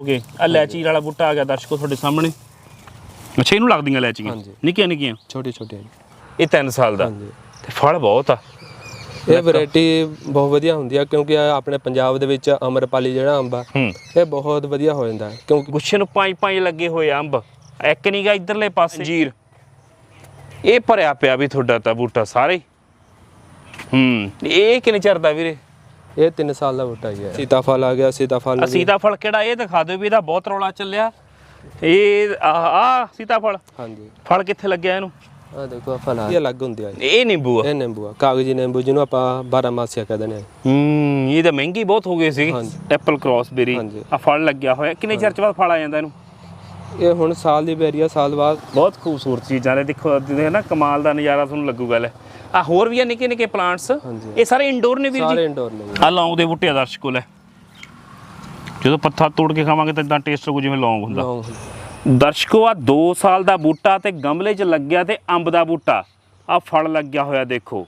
Okay ਆ ਲੈਚੀ ਵਾਲਾ ਬੂਟਾ ਆ ਗਿਆ ਦਰਸ਼ਕੋ ਤੁਹਾਡੇ ਸਾਹਮਣੇ। ਅੱਛਾ ਇਹਨੂੰ ਲੱਗਦੀਆਂ ਲੈਚੀਆਂ ਹਾਂਜੀ। ਨਿੱਕੀਆਂ ਨਿੱਕੀਆਂ? ਛੋਟੀ ਛੋਟੀ ਇਹ 3 ਸਾਲ ਦਾ? ਹਾਂਜੀ। ਤੇ ਫਲ ਬਹੁਤ ਆ। ਇਹ ਵੈਰਾਈਟੀ ਬਹੁਤ ਵਧੀਆ ਹੁੰਦੀ ਆ ਕਿਉਂਕਿ ਇਹ ਆਪਣੇ ਪੰਜਾਬ ਦੇ ਵਿੱਚ ਅਮਰਪਾਲੀ ਜਿਹੜਾ ਅੰਬ ਆ ਹੂੰ। ਇਹ ਬਹੁਤ ਵਧੀਆ ਹੋ ਜਾਂਦਾ। ਹੈ ਕਿਉਂਕਿ ਗੁੱਛੇ ਨੂੰ ਪੰਜ ਪੰਜ ਲੱਗੇ ਹੋਏ ਆ ਅੰਬ। ਇੱਕ ਨਹੀਂ ਗਾ ਇਧਰਲੇ ਪਾਸੇ। ਜੀਰ ਇਹ ਭਰਿਆ ਪਿਆ ਵੀ ਤੁਹਾਡਾ ਤਾਂ ਬੂਟਾ ਸਾਰੇ। ਹੀ। ਹੂੰ। ਇਹ ਕਿੰਨੇ ਚਿਰ ਦਾ ਵੀਰੇ? ਇਹ 3 ਸਾਲ ਦਾ ਬੂਟਾ ਹੀ ਹੈ। ਸੀਤਾਫਲ ਆ ਗਿਆ ਸੀਤਾਫਲ ਵੀ- ਸੀਤਾਫਲ ਕਿਹੜਾ? ਇਹ ਦਿਖਾ ਦਿਓ ਵੀ ਇਹਦਾ ਬਹੁਤ ਰੌਲਾ ਚੱਲਿਆ। ਇਹ ਆ ਆ ਸੀਤਾਫਲ ਹਾਂਜੀ। ਫਲ ਕਿੱਥੇ ਲੱਗਿਆ ਇਹਨੂੰ? ਆ ਦੇਖੋ ਆਹ ਫਲ ਆ। ਇਹ ਅਲੱਗ ਹੁੰਦੀ ਆ ਇਹ। ਨਿੰਬੂ ਆ। ਇਹ ਨਿੰਬੂ ਆ। ਕਾਗਜੀ ਨਿੰਬੂ ਜਿਹਨੂੰ ਆਪਾਂ 12 ਮਾਸਿਆ ਕਹਿੰਦੇ ਨੇ। ਹੂੰ ਇਹ ਤਾਂ ਮਹਿੰਗੀ ਬਹੁਤ ਹੋ ਗਈ ਸੀ। ਹਾਂਜੀ। ਐਪਲ ਕ੍ਰੋਸਬੇਰੀ ਹਾਂਜੀ। ਆ ਫਲ ਲੱਗਿਆ ਹੋਇਆ। ਕਿੰਨੇ ਚਿਰ ਚ ਬਾਅਦ ਫਲ ਆ ਜਾਂਦਾ ਇਹਨੂੰ? ਇਹ ਹੁਣ ਸਾਲ ਦੀ ਬੇਰੀ ਆ ਸਾਲ ਬਾਅਦ। ਬਹੁਤ ਖੂਬਸੂਰਤ ਚੀਜ਼ਾਂ ਨੇ। ਦੇਖੋ ਦੇ ਨਾ ਕਮਾਲ ਦਾ ਨਜ਼ਾਰਾ ਤੁਹਾਨੂੰ ਲੱਗੂਗਾ ਲੈ। ਆ ਹੋਰ ਵੀ ਆ ਨਿੱਕੇ ਨਿੱਕੇ ਪਲਾਂਟਸ। ਇਹ ਸਾਰੇ ਇੰਡੋਰ ਨੇ ਵੀਰ ਜੀ? ਸਾਰੇ ਇੰਡੋਰ ਨੇ ਆ ਲੌਂਗ ਦੇ ਬੂਟੇ ਆ ਦਰਸ਼ਕੋ ਲੈ। ਜਦੋਂ ਪੱਥਾ ਤੋੜ ਕੇ ਖਾਵਾਂਗੇ ਤਾਂ ਇਦਾਂ ਟੇਸਟ ਹੋਊ ਜਿਵੇਂ ਲੌਂਗ ਹੁੰਦਾ। ਦਰਸ਼ਕੋ ਆ 2 ਸਾਲ ਦਾ ਬੂਟਾ ਤੇ ਗਮਲੇ 'ਚ ਲੱਗਿਆ ਤੇ ਅੰਬ ਦਾ ਬੂਟਾ। ਆ ਫਲ ਲੱਗਿਆ ਹੋਇਆ ਦੇਖੋ।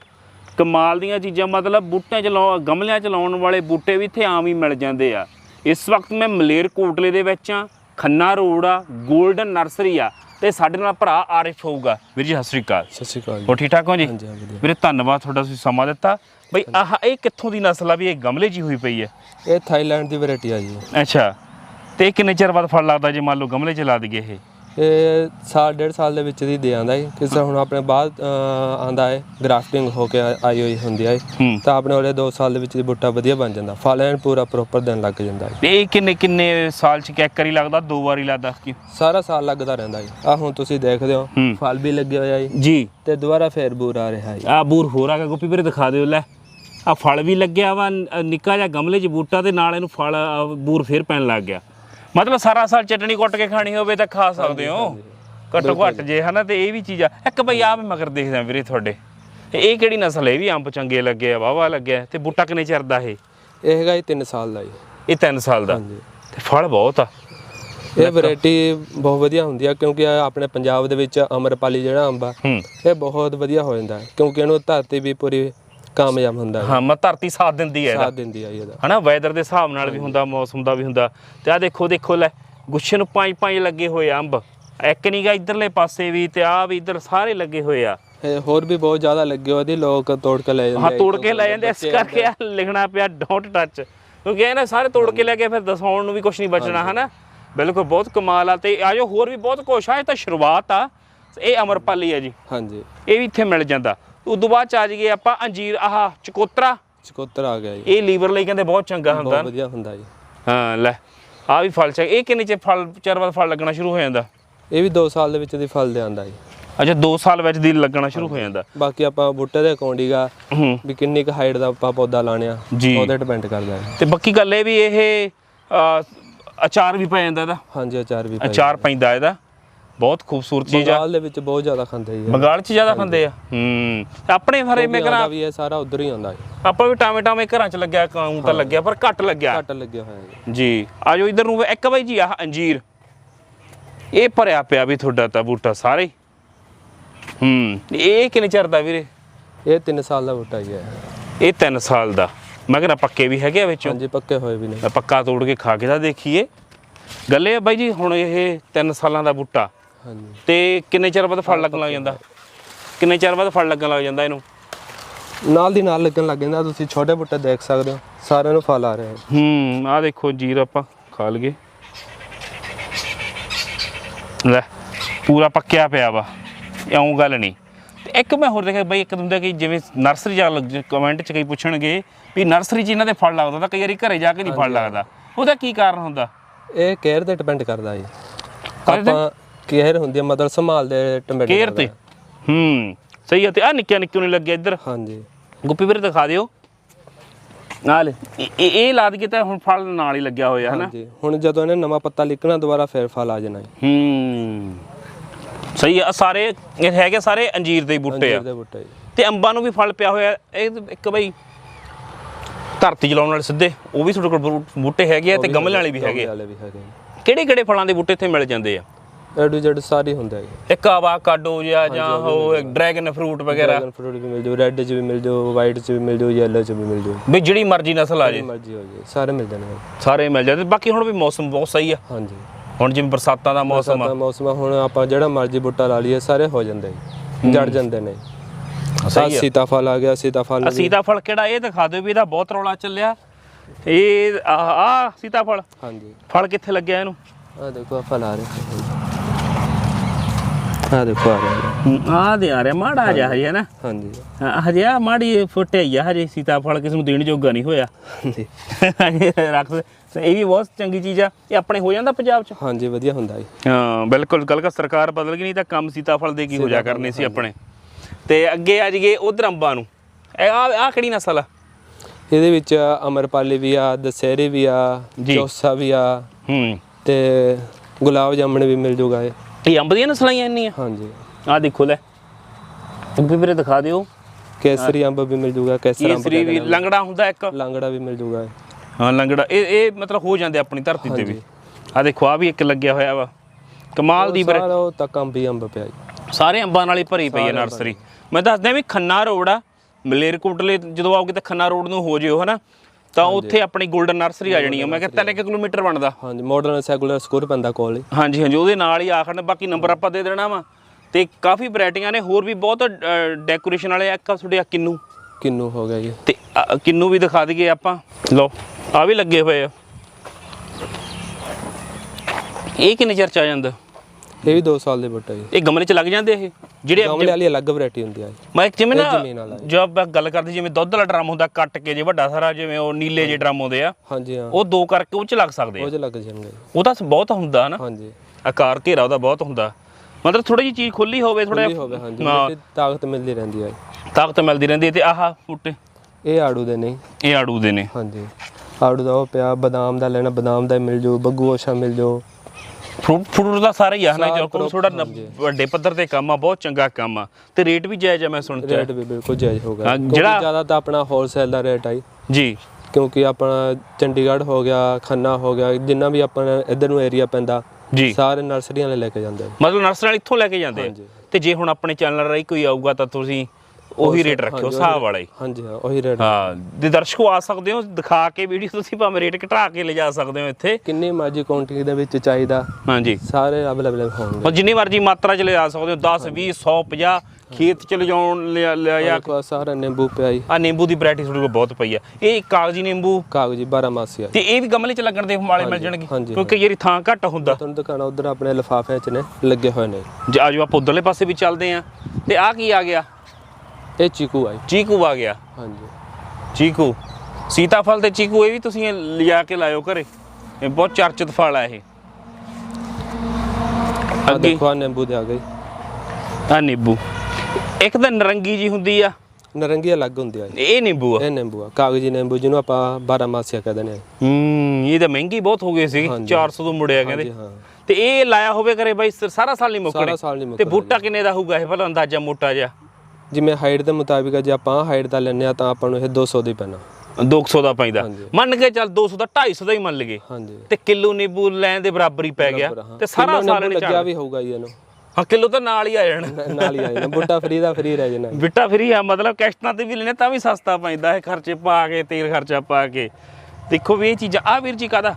ਕਮਾਲ ਦੀਆਂ ਚੀਜ਼ਾਂ ਮਤਲਬ ਬੂਟਿਆਂ 'ਚ ਲਾਉ ਗਮਲਿਆਂ 'ਚ ਲਾਉਣ ਵਾਲੇ ਬੂਟੇ ਵੀ ਇੱਥੇ ਆਮ ਹੀ ਮਿਲ ਜਾਂਦੇ ਆ। ਇਸ ਵਕਤ ਮੈਂ ਮਲੇਰ ਕੋਟਲੇ ਦੇ ਵਿੱਚ ਆ ਖੰਨਾ ਰੋਡ ਆ 골ਡਨ ਨਰਸਰੀ ਆ। ਤੇ ਸਾਡੇ ਨਾਲ ਭਰਾ ਆਰਿਫ ਹੋਊਗਾ। ਵੀਰ ਜੀ ਸਤਿ ਸ੍ਰੀ ਅਕਾਲ। ਸਤਿ ਸ਼੍ਰੀ ਅਕਾਲ ਜੀ। ਹੋ ਠੀਕ ਠਾਕ ਹੋ ਜੀ? ਹਾਂਜੀ ਹਾਂ ਵਧੀਆ। ਵੀਰੇ ਧੰਨਵਾਦ ਤੁਹਾਡਾ ਤੁਸੀਂ ਸਮਾਂ ਦਿੱਤਾ। ਬਈ ਆਹ ਇਹ ਕਿੱਥੋਂ ਦੀ ਨਸਲ ਆ ਵੀ ਇਹ ਗਮਲੇ 'ਚ ਹੀ ਹੋਈ ਪਈ ਹੈ? ਇਹ ਥਾਈਲੈਂਡ ਦੀ ਵੈਰਾਈਟੀ ਆ ਜੀ। ਅੱਛਾ। ਤੇ ਇਹ ਕਿੰਨੇ ਚਿਰ ਬਾਅਦ ਫਲ ਲੱਗਦਾ ਜੇ ਮੰਨ ਲਓ ਗਮਲੇ 'ਚ ਲਾ ਦਈਏ ਇਹ? ਇਹ ਸਾਲ ਡੇਢ ਸਾਲ ਦੇ ਵਿੱਚ ਦੀ ਦੇ ਆਂਦਾ ਹੈ ਕਿਸੇ ਹੁਣ ਆਪਣੇ ਬਾਅਦ ਆਂਦਾ ਹੈ ਗ੍ਰਾਫਟਿੰਗ ਹੋ ਕੇ ਆਈ ਹੋਈ ਹੁੰਦੀ ਹੈ ਹੂੰ। ਤਾਂ ਆਪਣੇ ਉਹਦੇ 2 ਸਾਲ ਦੇ ਵਿੱਚ ਦੀ ਬੂਟਾ ਵਧੀਆ ਬਣ ਜਾਂਦਾ। ਫਲ ਐਨ ਪੂਰਾ ਪ੍ਰੋਪਰ ਦੇਣ ਲੱਗ ਜਾਂਦਾ ਹੈ ਇਹ ਕਿੰਨੇ ਕਿੰਨੇ ਸਾਲ 'ਚ ਇੱਕ ਵਾਰੀ ਲੱਗਦਾ ਦੋ ਵਾਰੀ ਲੱਗਦਾ ਕਿ? ਸਾਰਾ ਸਾਲ ਲੱਗਦਾ ਰਹਿੰਦਾ ਹੈ ਆ ਹੁਣ ਤੁਸੀਂ ਦੇਖਦੇ ਹੋ ਹੂੰ। ਫਲ ਵੀ ਲੱਗੇ ਹੋਇਆ ਹੈ ਜੀ। ਤੇ ਦੁਬਾਰਾ ਫੇਰ ਬੂਰ ਆ ਰਿਹਾ ਹੈ ਆ ਬੂਰ ਹੋਰ ਆ ਗਿਆ ਗੋਪੀ ਵੀਰੇ ਦਿਖਾ ਦਿਓ ਲੈ। ਆ ਫਲ ਵੀ ਲੱਗਿਆ ਵਾ ਨਿੱਕਾ ਜਿਹਾ ਗਮਲੇ 'ਚ ਬੂਟਾ ਤੇ ਨਾਲ ਇਹਨੂੰ ਫਲ ਬੂਰ ਫੇਰ ਪੈਣ ਲੱਗ ਗਿਆ। ਮਤਲਬ ਸਾਰਾ ਸਾਲ ਚਟਣੀ ਕੁੱਟ ਕੇ ਖਾਣੀ ਹੋਵੇ ਤਾਂ ਖਾ ਸਕਦੇ ਹੋ। ਘੱਟੋ ਘੱਟ ਜੇ। ਹਨਾ ਤੇ ਇਹ ਵੀ ਚੀਜ਼ ਆ। ਇੱਕ ਬਈ ਆ ਮੈਂ ਮਗਰ ਦੇਖਦਾ ਵੀਰੇ ਤੁਹਾਡੇ। ਇਹ ਇਹ ਕਿਹੜੀ ਨਸਲ ਹੈ ਇਹ ਵੀ ਅੰਬ ਚੰਗੇ ਲੱਗੇ ਆ ਵਾਵਾ ਲੱਗਿਆ ਤੇ ਬੂਟਾ ਕਿੰਨੇ ਚਿਰ ਦਾ ਇਹ? ਇਹ ਹੈਗਾ ਜੀ 3 ਸਾਲ ਦਾ ਇਹ 3 ਸਾਲ ਦਾ? ਤੇ ਫਲ ਬਹੁਤ ਆ। ਇਹ ਵੈਰਾਈਟੀ ਬਹੁਤ ਵਧੀਆ ਹੁੰਦੀ ਆ ਕਿਉਂਕਿ ਇਹ ਆਪਣੇ ਪੰਜਾਬ ਦੇ ਵਿੱਚ ਅਮਰਪਾਲੀ ਜਿਹੜਾ ਅੰਬ ਆ ਇਹ ਬਹੁਤ ਵਧੀਆ ਹੋ ਜਾਂਦਾ ਕਿਉਂਕਿ ਇਹਨੂੰ ਧਰਤੀ ਵੀ ਪੂਰੀ ਕਾਮਯਾਬ ਹੁੰਦਾ ਹੈ ਹਾਂ ਮੈਂ ਧਰਤੀ ਸਾਥ ਦਿੰਦੀ ਹੈ ਇਹਦਾ। ਸਾਥ ਦਿੰਦੀ ਆ ਜੀ ਇਹਦਾ। ਹਨਾ ਵੈਦਰ ਦੇ ਹਿਸਾਬ ਨਾਲ ਵੀ ਹੁੰਦਾ ਮੌਸਮ ਦਾ ਵੀ ਹੁੰਦਾ। ਤੇ ਆ ਦੇਖੋ ਦੇਖੋ ਲੈ ਗੁੱਛੇ ਨੂੰ ਪੰਜ ਪੰਜ ਲੱਗੇ ਹੋਏ ਆ ਅੰਬ। ਇੱਕ ਨਹੀਂ ਗਾ ਇਧਰਲੇ ਪਾਸੇ ਵੀ ਤੇ ਆ ਵੀ ਇਧਰ ਸਾਰੇ ਲੱਗੇ ਹੋਏ ਆ। ਇਹ ਹੋਰ ਵੀ ਬਹੁਤ ਜ਼ਿਆਦਾ ਲੱਗੇ ਹੋਏ ਦੀ ਲੋਕ ਤੋੜ ਕੇ ਲੈ ਜਾਂਦੇ ਹਾਂ ਤੋੜ ਕੇ ਲੈ ਜਾਂਦੇ ਇਸ ਕਰਕੇ ਆ ਲਿਖਣਾ ਪਿਆ ਡੋਂਟ ਟੱਚ ਕਿਉਂਕਿ ਇਹ ਨਾ ਸਾਰੇ ਤੋੜ ਕੇ ਲੈ ਕੇ ਫਿਰ ਦਸਾਉਣ ਨੂੰ ਵੀ ਕੁਝ ਨਹੀਂ ਬਚਣਾ ਹਨਾ। ਬਿਲਕੁਲ ਬਹੁਤ ਕਮਾਲ ਆ ਤੇ ਆਜੋ ਹੋਰ ਵੀ ਬਹੁਤ ਕੁਛ ਆ ਇਹ ਤਾਂ ਸ਼ੁਰੂਆਤ ਆ। ਇਹ ਅਮਰਪਾਲੀ ਆ ਜੀ। ਹਾਂਜੀ। ਇਹ ਵੀ ਇੱਥੇ ਮਿਲ ਜਾਂਦਾ। ਉਦੋਂ ਬਾਅਦ ਚ ਆ ਜਾਈਏ ਆਪਾਂ ਅੰਜੀਰ ਆਹ ਚਕੋਤਰਾ। ਚਕੋਤਰ ਆ ਗਿਆ ਜੀ। ਇਹ ਲੀਵਰ ਲਈ ਕਹਿੰਦੇ ਬਹੁਤ ਚੰਗਾ ਹੁੰਦਾ ਬਹੁਤ ਵਧੀਆ ਹੁੰਦਾ ਜੀ। ਹਾਂ ਲੈ ਆ ਵੀ ਫਲ ਚ ਇਹ ਕਿੰਨੇ ਚ ਫਲ ਚਾਰ ਬਾਅਦ ਫਲ ਲੱਗਣਾ ਸ਼ੁਰੂ ਹੋ ਜਾਂਦਾ? ਇਹ ਵੀ 2 ਸਾਲ ਦੇ ਵਿੱਚ ਦੀ ਫਲ ਦੇ ਆਂਦਾ ਜੀ। ਅੱਛਾ 2 ਸਾਲ ਵਿੱਚ ਦੀ ਲੱਗਣਾ ਸ਼ੁਰੂ ਹੋ ਜਾਂਦਾ। ਬਾਕੀ ਆਪਾਂ ਬੂਟੇ ਦੇ ਅਕੋਰਡਿੰਗਾ ਹੂੰ ਵੀ ਕਿੰਨੀ ਕੁ ਹਾਈਟ ਦਾ ਆਪਾਂ ਪੌਦਾ ਲਾਣੇ ਆ ਜੀ। ਉਹਦੇ ਡਿਪੈਂਡ ਕਰਦਾ ਹੈ ਤੇ ਬਾਕੀ ਗੱਲ ਇਹ ਵੀ ਇਹ ਅਚਾਰ ਵੀ ਪੈ ਜਾਂਦਾ ਇਹਦਾ। ਹਾਂਜੀ ਅਚਾਰ ਵੀ ਅਚਾਰ ਪੈਂਦਾ ਇਹਦਾ। ਬਹੁਤ ਖੂਬਸੂਰਤ ਚੀਜ਼ ਆ। ਬੰਗਾਲ ਦੇ ਵਿੱਚ ਬਹੁਤ ਜ਼ਿਆਦਾ ਖਾਂਦੇ ਜੀ ਬੰਗਾਲ ਚ ਜ਼ਿਆਦਾ ਖਾਂਦੇ ਆ? ਹੂੰ। ਤੇ ਆਪਣੇ ਫਰੇ ਮੈਂ ਕਰਾਂ ਵੀ ਇਹ ਸਾਰਾ ਉਧਰ ਹੀ ਆਉਂਦਾ ਹੈ। ਆਪਾਂ ਵੀ ਟਾਵੇਂ ਟਾਵੇਂ ਘਰਾਂ ਚ ਲੱਗਿਆ ਕਾਉਂ ਤਾਂ ਲੱਗਿਆ ਪਰ ਘੱਟ ਲੱਗਿਆ। ਘੱਟ ਲੱਗਿਆ ਹੋਇਆ ਜੀ। ਆਜੋ ਇਧਰ ਨੂੰ ਇੱਕ ਬਾਈ ਜੀ ਆਹ ਅੰਜੀਰ। ਇਹ ਭਰਿਆ ਪਿਆ ਵੀ ਤੁਹਾਡਾ ਤਾਂ ਬੂਟਾ ਸਾਰੇ। ਹੀ। ਇਹ ਕਿੰਨੇ ਚਿਰ ਦਾ ਵੀਰੇ? ਇਹ 3 ਸਾਲ ਦਾ ਬੂਟਾ ਹੀ ਹੈ ਇਹ 3 ਸਾਲ ਦਾ। ਮੈਂ ਕਹਿੰਦਾ ਪੱਕੇ ਵੀ ਹੈਗੇ ਆ ਵਿੱਚੋਂ? ਹਾਂਜੀ ਪੱਕੇ ਹੋਏ ਵੀ ਨੇ। ਪੱਕਾ ਤੋੜ ਕੇ ਖਾ ਕੇ ਤਾਂ ਦੇਖੀਏ। ਗੱਲ ਬਾਈ ਜੀ ਹੁਣ ਇਹ 3 ਸਾਲਾਂ ਦਾ ਬੂਟਾ। ਹਾਂਜੀ। ਤੇ ਕਿੰਨੇ ਚਿਰ ਬਾਅਦ ਫਲ ਲੱਗਣ ਲੱਗ ਜਾਂਦਾ? ਕਿੰਨੇ ਚਿਰ ਬਾਅਦ ਫਲ ਲੱਗਣ ਲੱਗ ਜਾਂਦਾ ਇਹਨੂੰ? ਨਾਲ ਦੀ ਨਾਲ ਲੱਗਣ ਲੱਗ ਜਾਂਦਾ ਤੁਸੀਂ ਛੋਟੇ ਬੂਟੇ ਦੇਖ ਸਕਦੇ ਹੋ ਸਾਰਿਆਂ ਨੂੰ ਫਲ ਆ ਰਹੇ ਹੈ। ਆਹ ਦੇਖੋ ਜੀਰ ਆਪਾਂ ਖਾ ਲਈਏ ਲੈ ਪੂਰਾ ਪੱਕਿਆ ਪਿਆ ਵਾ ਇਉਂ ਗੱਲ ਨਹੀਂ। ਤੇ ਇੱਕ ਮੈਂ ਹੋਰ ਦੇਖਿਆ ਬਈ ਇੱਕ ਹੁੰਦਾ ਕਿ ਜਿਵੇਂ ਨਰਸਰੀ ਜਾ ਕਮੈਂਟ ਚ ਕਈ ਪੁੱਛਣਗੇ ਵੀ ਨਰਸਰੀ ਚ ਇਹਨਾਂ ਦੇ ਫਲ ਲੱਗਦਾ ਤਾਂ ਕਈ ਵਾਰੀ ਘਰੇ ਜਾ ਕੇ ਨਹੀਂ ਫਲ ਲੱਗਦਾ। ਉਹਦਾ ਕੀ ਕਾਰਨ ਹੁੰਦਾ? ਇਹ ਕੇਅਰ ਤੇ ਡਿਪੈਂਡ ਕਰਦਾ ਜੀ? ਆਪਾਂ ਕੇਅਰ ਹੁੰਦੀ ਹੈ ਮਤਲਬ ਸੰਭਾਲ ਦੇ ਡਿਪੈਂਡ ਕੇਅਰ ਤੇ? ਹੂੰ ਸਹੀ ਹੈ ਤੇ। ਆ ਨਿੱਕਿਆ ਨਿੱਕਿਉ ਨਹੀਂ ਲੱਗਿਆ ਇੱਧਰ। ਹਾਂਜੀ। ਗੁੱਪੀ ਵੀਰੇ ਦਿਖਾ ਦਿਓ। ਨਾਲ ਇਹ ਲਾਦ ਕੇ ਤਾਂ ਹੁਣ ਫਲ ਨਾਲ ਹੀ ਲੱਗਿਆ ਹੋਇਆ ਹੈ ਨਾ ਹਾਂਜੀ। ਹੁਣ ਜਦੋਂ ਇਹਨੇ ਨਵਾਂ ਪੱਤਾ ਲਿਕਣਾ ਦੁਬਾਰਾ ਫੇਰ ਫਲ ਆ ਜਾਣਾ ਹੈ ਹੂੰ। ਸਹੀ ਆ। ਸਾਰੇ ਇਹ ਹੈਗੇ ਸਾਰੇ ਅੰਜੀਰ ਦੇ ਬੂਟੇ ਆ। ਅੰਜੀਰ ਦੇ ਬੂਟੇ ਜੀ। ਤੇ ਅੰਬਾਂ ਨੂੰ ਵੀ ਫਲ ਪਿਆ ਹੋਇਆ। ਇਹ ਤਾਂ ਇੱਕ ਬਈ ਧਰਤੀ ਚਲਾਉਣ ਵਾਲੇ ਸਿੱਧੇ ਉਹ ਵੀ ਤੁਹਾਡੇ ਕੋਲ ਬੂ- ਬੂਟੇ ਹੈਗੇ ਆ ਤੇ ਗਮਲੇ ਵਾਲੇ ਵੀ ਹੈਗੇ ਆ। ਵਾਲੇ ਵੀ ਹੈਗੇ। ਕਿਹੜੇ ਕਿਹੜੇ ਫਲਾਂ ਦੇ ਬੂਟੇ ਇੱਥੇ ਮਿਲ ਜਾਂਦੇ ਆ? ਏ ਟੂ ਜ਼ੈਡ ਸਾਰੇ ਹੁੰਦਾ ਹੈ ਇੱਕ ਆਵਾਕਾਡੋ ਜਾਂ ਜਾਂ ਉਹ ਡਰੈਗਨ ਫਰੂਟ ਵਗੈਰਾ। ਡਰੈਗਨ ਫਰੂਟ ਵੀ ਮਿਲ ਜੂ ਰੈੱਡ 'ਚ ਵੀ ਮਿਲ ਜੂ ਵਾਈਟ 'ਚ ਵੀ ਮਿਲ ਜੂ ਯੈਲੋ 'ਚ ਵੀ ਮਿਲ ਜੂ ਵੀ ਜਿਹੜੀ ਮਰਜ਼ੀ ਨਸਲ ਆ ਜੇ। ਮਰਜ਼ੀ ਹੋ ਜੇ ਸਾਰੇ ਮਿਲ ਜਾਣਗੇ ਸਾਰੇ ਮਿਲ ਜਾਂਦੇ। ਬਾਕੀ ਹੁਣ ਵੀ ਮੌਸਮ ਬਹੁਤ ਸਹੀ ਆ। ਹਾਂਜੀ। ਹੁਣ ਜਿਵੇਂ ਬਰਸਾਤਾਂ ਦਾ ਮੌਸਮ ਆ। ਮੌਸਮ ਆ, ਹੁਣ ਆਪਾਂ ਜਿਹੜਾ ਮਰਜ਼ੀ ਬੂਟਾ ਲਾ ਲਈਏ ਸਾਰੇ ਹੋ ਜਾਂਦੇ ਜੀ। ਜੜ ਜਾਂਦੇ ਨੇ। ਸਹੀ ਆ। ਸੀਤਾਫਲ ਆ ਗਿਆ ਸੀਤਾਫਲ ਆ ਸੀਤਾਫਲ ਕਿਹੜਾ? ਇਹ ਦਿਖਾ ਦਿਓ ਵੀ ਇਹਦਾ ਬਹੁਤ ਰੌਲਾ ਚੱਲਿਆ। ਇਹ ਆ ਆ ਸੀਤਾਫਲ। ਹਾਂਜੀ। ਫਲ ਕਿੱਥੇ ਲੱਗਿਆ ਇਹਨੂੰ? ਆ ਦੇਖੋ ਆ ਫਲ ਆ ਰਹੇ ਆ ਦੇਖੋ ਆ ਰਹੇ ਆ ਦੇ ਆ ਰਿਹਾ ਮਾੜਾ ਜਿਹਾ ਹਜੇ। ਨਾ? ਹਾਂਜੀ। ਹਜੇ ਆ ਮਾੜੀ ਫੁੱਟਿਆ ਹੀ ਆ ਹਜੇ ਸੀਤਾਫਲ ਕਿਸ ਨੂੰ ਦੇਣ ਜੋਗਾ ਨਹੀਂ ਹੋਇਆ। ਹਾਂਜੀ। ਰੱਖ ਇਹ ਵੀ ਬਹੁਤ ਚੰਗੀ ਚੀਜ਼ ਆ ਇਹ ਆਪਣੇ ਹੋ ਜਾਂਦਾ ਪੰਜਾਬ 'ਚ? ਹਾਂਜੀ ਵਧੀਆ ਹੁੰਦਾ ਜੀ। ਹਾਂ ਬਿਲਕੁਲ ਗੱਲ ਕਰ ਸਰਕਾਰ ਬਦਲ ਗਈ ਨਹੀਂ ਤਾਂ ਕੰਮ ਸੀਤਾਫਲ ਦੇ ਕੀ ਹੋ ਜਾ ਕਰਨੇ ਸੀ ਆਪਣੇ। ਤੇ ਅੱਗੇ ਆ ਜੀਏ ਉਧਰ ਅੰਬਾਂ ਨੂੰ। ਇਹ ਆ ਆ ਕਿਹੜੀ ਨਸਲ ਆ? ਇਹਦੇ ਵਿੱਚ ਅਮਰਪਾਲੀ ਵੀ ਆ ਦਸ਼ਹਿਰੇ ਵੀ ਆ ਜੀ। ਚੌਸਾ ਵੀ ਆ। ਹੂੰ। ਤੇ ਗੁਲਾਬ ਜਾਮਣ ਵੀ ਮਿਲ ਜੂਗਾ ਇਹ। ਇਹ ਅੰਬ ਦੀਆਂ ਨਸਲਾਂ ਹੀ ਇੰਨੀਆਂ? ਹਾਂਜੀ। ਆ ਦੇਖੋ ਲੈ। ਅੱਗੇ ਵੀਰੇ ਦਿਖਾ ਦਿਓ। ਕੇਸਰੀ ਅੰਬ ਵੀ ਮਿਲ ਜੂਗਾ ਕੇਸਰ ਅੰਬ ਕੇਸਰੀ ਵੀ ਲੰਗੜਾ ਹੁੰਦਾ ਇੱਕ। ਲਾਂਗੜਾ ਵੀ ਮਿਲ ਜੂਗਾ। ਹਾਂ ਲੰਗੜਾ। ਇਹ ਇਹ ਮਤਲਬ ਹੋ ਜਾਂਦੇ ਆਪਣੀ ਧਰਤੀ ਤੇ ਵੀ। ਆ ਦੇਖੋ ਆ ਵੀ ਇੱਕ ਲੱਗਿਆ ਹੋਇਆ ਵਾ। ਕਮਾਲ ਦੀ ਵੀਰੇ ਸਾਰਾ ਤੱਕ ਅੰਬ ਹੀ ਅੰਬ ਪਿਆ ਜੀ। ਸਾਰੇ ਅੰਬਾਂ ਨਾਲ ਹੀ ਭਰੀ ਪਈ ਹੈ ਨਰਸਰੀ। ਮੈਂ ਦੱਸਦਾ ਵੀ ਖੰਨਾ ਰੋਡ ਆ। ਮਲੇਰਕੋਟਲੇ ਜਦੋਂ ਆਓਗੇ ਤਾਂ ਖੰਨਾ ਰੋਡ ਨੂੰ ਹੋ ਜਿਓ ਹਨਾ? ਤਾਂ ਉੱਥੇ ਆਪਣੀ 골ਡਨ ਨਰਸਰੀ ਆ ਜਾਣੀ ਆ। ਮੈਂ ਕਿਹਾ 3 ਕਿਲੋਮੀਟਰ ਬਣਦਾ। ਹਾਂਜੀ ਮਾਡਰਨ ਸੈਕੂਲਰ ਸਕੂਲ ਪੈਂਦਾ ਕੋਲ ਹੀ। ਹਾਂਜੀ ਹਾਂਜੀ ਉਹਦੇ ਨਾਲ ਹੀ ਆਖਣ ਬਾਕੀ ਨੰਬਰ ਆਪਾਂ ਦੇ ਦੇਣਾ ਵਾ। ਤੇ ਕਾਫੀ ਵੈਰਾਈਟੀਆਂ ਨੇ ਹੋਰ ਵੀ ਬਹੁਤ ਡੈਕੋਰੇਸ਼ਨ ਵਾਲੇ ਆ। ਇੱਕ ਆ ਤੁਹਾਡੇ ਆ ਕਿੰਨੂ। ਕਿੰਨੂ ਹੋ ਗਿਆ ਜੀ। ਤੇ ਕਿੰਨੂ ਵੀ ਦਿਖਾ ਦਈਏ ਆਪਾਂ। ਲਓ ਆ ਵੀ ਲੱਗੇ ਹੋਏ ਆ। ਇਹ ਕਿੰਨੇ ਚਿਰ ਚ ਆ ਜਾਂਦਾ? ਇਹ ਵੀ 2 ਸਾਲ ਦੇ ਬੂਟਾ ਜੀ। ਇਹ ਗਮਲੇ ਚ ਲੱਗ ਜਾਂਦੇ ਇਹ? ਜਿਹੜੇ ਗਮਲੇ ਵਾਲੀ ਅਲੱਗ ਵੈਰਾਈਟੀ ਹੁੰਦੀ ਆ ਜੀ ਮੈਂ ਇੱਕ ਜਿਵੇਂ ਨਾ ਜ਼ਮੀਨ ਵਾਲਾ ਜਦ ਆਪਾਂ ਗੱਲ ਕਰਦੇ ਜਿਵੇਂ ਦੁੱਧ ਵਾਲਾ ਡਰਮ ਹੁੰਦਾ ਕੱਟ ਕੇ ਜੇ ਵੱਡਾ ਸਾਰਾ ਜਿਵੇਂ ਉਹ ਨੀਲੇ ਜੇ ਡਰਮ ਹੁੰਦੇ ਆ ਹਾਂਜੀ ਹਾਂ। ਉਹ ਦੋ ਕਰਕੇ ਉਹ ਚ ਲੱਗ ਸਕਦੇ ਆ? ਉਹ ਚ ਲੱਗ ਜਾਣਗੇ। ਉਹ ਤਾਂ ਬਹੁਤ ਹੁੰਦਾ ਨਾ ਹਾਂਜੀ। ਆਕਾਰ ਘੇਰਾ ਉਹਦਾ ਬਹੁਤ ਹੁੰਦਾ। ਮਤਲਬ ਥੋੜੀ ਜਿਹੀ ਚੀਜ਼ ਖੁੱਲੀ ਹੋਵੇ ਥੋੜਾ ਖੁੱਲੀ ਹੋਵੇ ਹਾਂਜੀ। ਤੇ ਤਾਕਤ ਮਿਲਦੀ ਰਹਿੰਦੀ ਆ ਜੀ। ਤਾਕਤ ਮਿਲਦੀ ਰਹਿੰਦੀ ਹੈ ਤੇ ਆਹ ਬੂਟੇ। ਇਹ ਆੜੂ ਦੇ ਨਹੀਂ ਇਹ ਆੜੂ ਦੇ ਨੇ। ਹਾਂਜੀ। ਆੜੂ ਦਾ ਉਹ ਪਿਆ ਬਦਾਮ ਦਾ ਲੈਣਾ ਬਦਾਮ ਦਾ ਮਿਲ ਜੂ ਬੱਗੂ ਓਸ਼ਾ ਮਿਲ ਜੂ ਫਰੂਟ ਫਰੂਟ ਦਾ ਸਾਰਾ ਹੀ ਆ ਹਨਾ? ਸਾਰਾ ਜੋ crop, ਥੋੜਾ ਵੱਡੇ ਪੱਧਰ ਤੇ ਕੰਮ ਆ ਬਹੁਤ ਚੰਗਾ ਕੰਮ ਆ। ਤੇ ਰੇਟ ਵੀ ਜਾਇਜ਼ ਆ ਮੈਂ ਸੁਣ ਰੇਟ ਵੀ ਬਿਲਕੁਲ ਜਾਇਜ਼ ਹੋਗਾ ਜਿਹੜਾ- ਜ਼ਿਆਦਾ ਤਾਂ ਆਪਣਾ ਹੋਲਸੇਲ ਦਾ ਰੇਟ ਆਈ ਜੀ। ਕਿਉਂਕਿ ਆਪਣਾ ਚੰਡੀਗੜ੍ਹ ਹੋ ਗਿਆ ਖੰਨਾ ਹੋ ਗਿਆ ਜਿੰਨਾ ਵੀ ਆਪਣਾ ਇੱਧਰ ਨੂੰ ਏਰੀਆ ਪੈਂਦਾ ਜੀ। ਸਾਰੇ ਨਰਸਰੀਆਂ ਵਾਲੇ ਲੈ ਕੇ ਜਾਂਦੇ। ਮਤਲਬ ਨਰਸਰੀ ਵਾਲੇ ਇੱਥੋਂ ਲੈ ਕੇ ਜਾਂਦੇ। ਤੇ ਜੇ ਹੁਣ ਆਪਣੇ ਚੈਨਲ ਰਾਹੀਂ ਕੋਈ ਆਊਗਾ ਤਾਂ ਤੁਸੀਂ ਉਹੀ ਰੇਟ ਰੱਖਿਓ ਹਿਸਾਬ ਵਾਲਾ ਹੀ। ਹਾਂਜੀ ਹਾਂ ਉਹੀ ਰੇਟ ਹਾਂ ਦੇ ਦਰਸ਼ਕੋ ਆ ਸਕਦੇ ਹੋ ਦਿਖਾ ਕੇ ਵੀਡੀਓ ਤੁਸੀਂ ਭਾਵੇਂ ਰੇਟ ਘਟਾ ਕੇ ਲਿਜਾ ਸਕਦੇ ਹੋ ਇੱਥੇ। ਕਿੰਨੀ ਮਰਜ਼ੀ ਕੁਆਂਟੀਟੀ ਦੇ ਵਿੱਚ ਚਾਹੀਦਾ। ਹਾਂਜੀ। ਸਾਰੇ ਅਵੇਲੇਬਲ ਹੋਣਗੇ। ਜਿੰਨੀ ਮਰਜ਼ੀ ਮਾਤਰਾ ਚ ਲਿਜਾ ਸਕਦੇ ਹੋ 10 20 100 50 ਖੇਤ ਚ ਲਿਜਾਉਣ ਲਿਆ ਆਹ ਸਾਰਾ ਨਿੰਬੂ ਪਿਆ ਜੀ। ਆ ਨਿੰਬੂ ਦੀ ਵੈਰਾਈਟੀ ਤੁਹਾਡੇ ਕੋਲ ਬਹੁਤ ਪਈ ਆ। ਇਹ ਕਾਗਜੀ ਨਿੰਬੂ। ਕਾਗਜੀ 12 ਮਾਸੀ ਆ ਤੇ ਇਹ ਵੀ ਗਮਲੇ ਚ ਲੱਗਣ ਦੇ ਵਾਲੇ ਮਿਲ ਜਾਣਗੇ ਕਿਉਂਕਿ ਜਿਹੜੀ ਥਾਂ ਘੱਟ ਹੁੰਦਾ। ਤੁਹਾਨੂੰ ਦਿਖਾਣਾ ਉਧਰ ਆਪਣੇ ਲਿਫਾਫਿਆਂ 'ਚ ਨੇ ਲੱਗੇ ਹੋਏ ਨੇ। ਜੇ ਆਜੋ ਆਪਾਂ ਉਧਰਲੇ ਪਾਸੇ ਵੀ ਚੱਲਦੇ ਆ ਤੇ ਆ ਕੀ ਆ ਗਿਆ? ਇਹ ਚੀਕੂ ਆ ਜੀ। ਚੀਕੂ ਆ ਗਿਆ। ਹਾਂਜੀ। ਚੀਕੂ। ਸੀਤਾਫਲ ਤੇ ਚੀਕੂ ਇਹ ਵੀ ਤੁਸੀਂ ਇਹ ਲਿਜਾ ਕੇ ਲਾਇਓ ਘਰੇ। ਇਹ ਬਹੁਤ ਚਰਚਿਤ ਫਲ ਆ ਇਹ। ਆ ਅੱਗੇ। ਦੇਖੋ ਆ ਨਿੰਬੂ ਦੇ ਆ ਗਈ ਆ ਨਿੰਬੂ। ਇੱਕ ਤਾਂ ਨਰੰਗੀ ਜੀ ਹੁੰਦੀ ਆ। ਨਰੰਗੀ ਅਲੱਗ ਹੁੰਦੀ ਆ ਜੀ। ਇਹ ਨਿੰਬੂ ਆ। ਇਹ ਨਿੰਬੂ ਆ। ਕਾਗਜੀ ਨਿੰਬੂ ਜਿਹਨੂੰ ਆਪਾਂ 12 ਮਾਸੀਆ ਕਹਿੰਦੇ ਨੇ ਹੂੰ ਇਹ ਤਾਂ ਮਹਿੰਗੀ ਬਹੁਤ ਹੋ ਗਈ ਸੀ ਹਾਂਜੀ। 400 ਤੋਂ ਮੁੜਿਆ ਕਹਿੰਦੇ। ਹਾਂ। ਤੇ ਇਹ ਲਾਇਆ ਹੋਵੇ ਘਰੇ ਬਾਈ ਸ- ਸਾਰਾ ਸਾਲ ਨਹੀਂ ਮੁੱਕਣੇ। ਸਾਰਾ ਸਾਲ ਨਹੀਂ ਤੇ ਮੁੱਕਦਾ ਬੂਟਾ ਕਿੰਨੇ ਦਾ ਹੋਊਗਾ ਇਹ ਭਲਾ ਅੰਦਾਜ਼ਾ ਮੋਟਾ ਜਿਹਾ? ਜਿਵੇਂ ਹਾਈਟ ਦੇ ਮੁਤਾਬਿਕ ਜੇ ਆਪਾਂ ਹਾਈਟ ਦਾ ਲੈਨੇ ਆ ਤਾਂ ਆਪਾਂ ਨੂੰ ਇਹ 200 ਦੀ ਪੈਣਾ। 200 ਦਾ ਪੈਂਦਾ। ਹਾਂਜੀ। ਮੰਨ ਕੇ ਚੱਲ 200 ਦਾ 250 ਦਾ ਹੀ ਮੰਨ ਲਈਏ। ਹਾਂਜੀ। ਤੇ ਕਿਲੋ ਨਿੰਬੂ ਲੈਣ ਦੇ ਬਰਾਬਰ ਹੀ ਪੈ ਗਿਆ। ਹਾਂ। ਤੇ ਸਾਰਾ ਕਿਲੋ ਸਾਲ ਨਿੰਬੂ ਲੱਗਿਆ ਵੀ ਹੋਊਗਾ ਜੀ ਇਹਨੂੰ। ਹਾਂ ਕਿਲੋ ਤਾਂ ਨਾਲ ਹੀ ਆ ਜਾਣਾ। ਨ- ਨਾਲ ਹੀ ਆ ਜਾਣਾ। ਬੂਟਾ ਫਰੀ ਦਾ ਫਰੀ ਰਹਿ ਜਾਣਾ। ਬਿੱਟਾ ਫਰੀ ਆ ਮਤਲਬ ਕਿਸ਼ਤਾਂ ਤੇ ਵੀ ਲੈਣੇ ਤਾਂ ਵੀ ਸਸਤਾ ਪੈਂਦਾ। ਹੈ ਖਰਚੇ ਪਾ ਕੇ ਤੇਲ ਖਰਚਾ ਪਾ ਕੇ। ਦੇਖੋ ਵੀ ਇਹ ਚੀਜ਼ਾਂ ਆ ਵੀਰ ਜੀ ਕਾਦਾ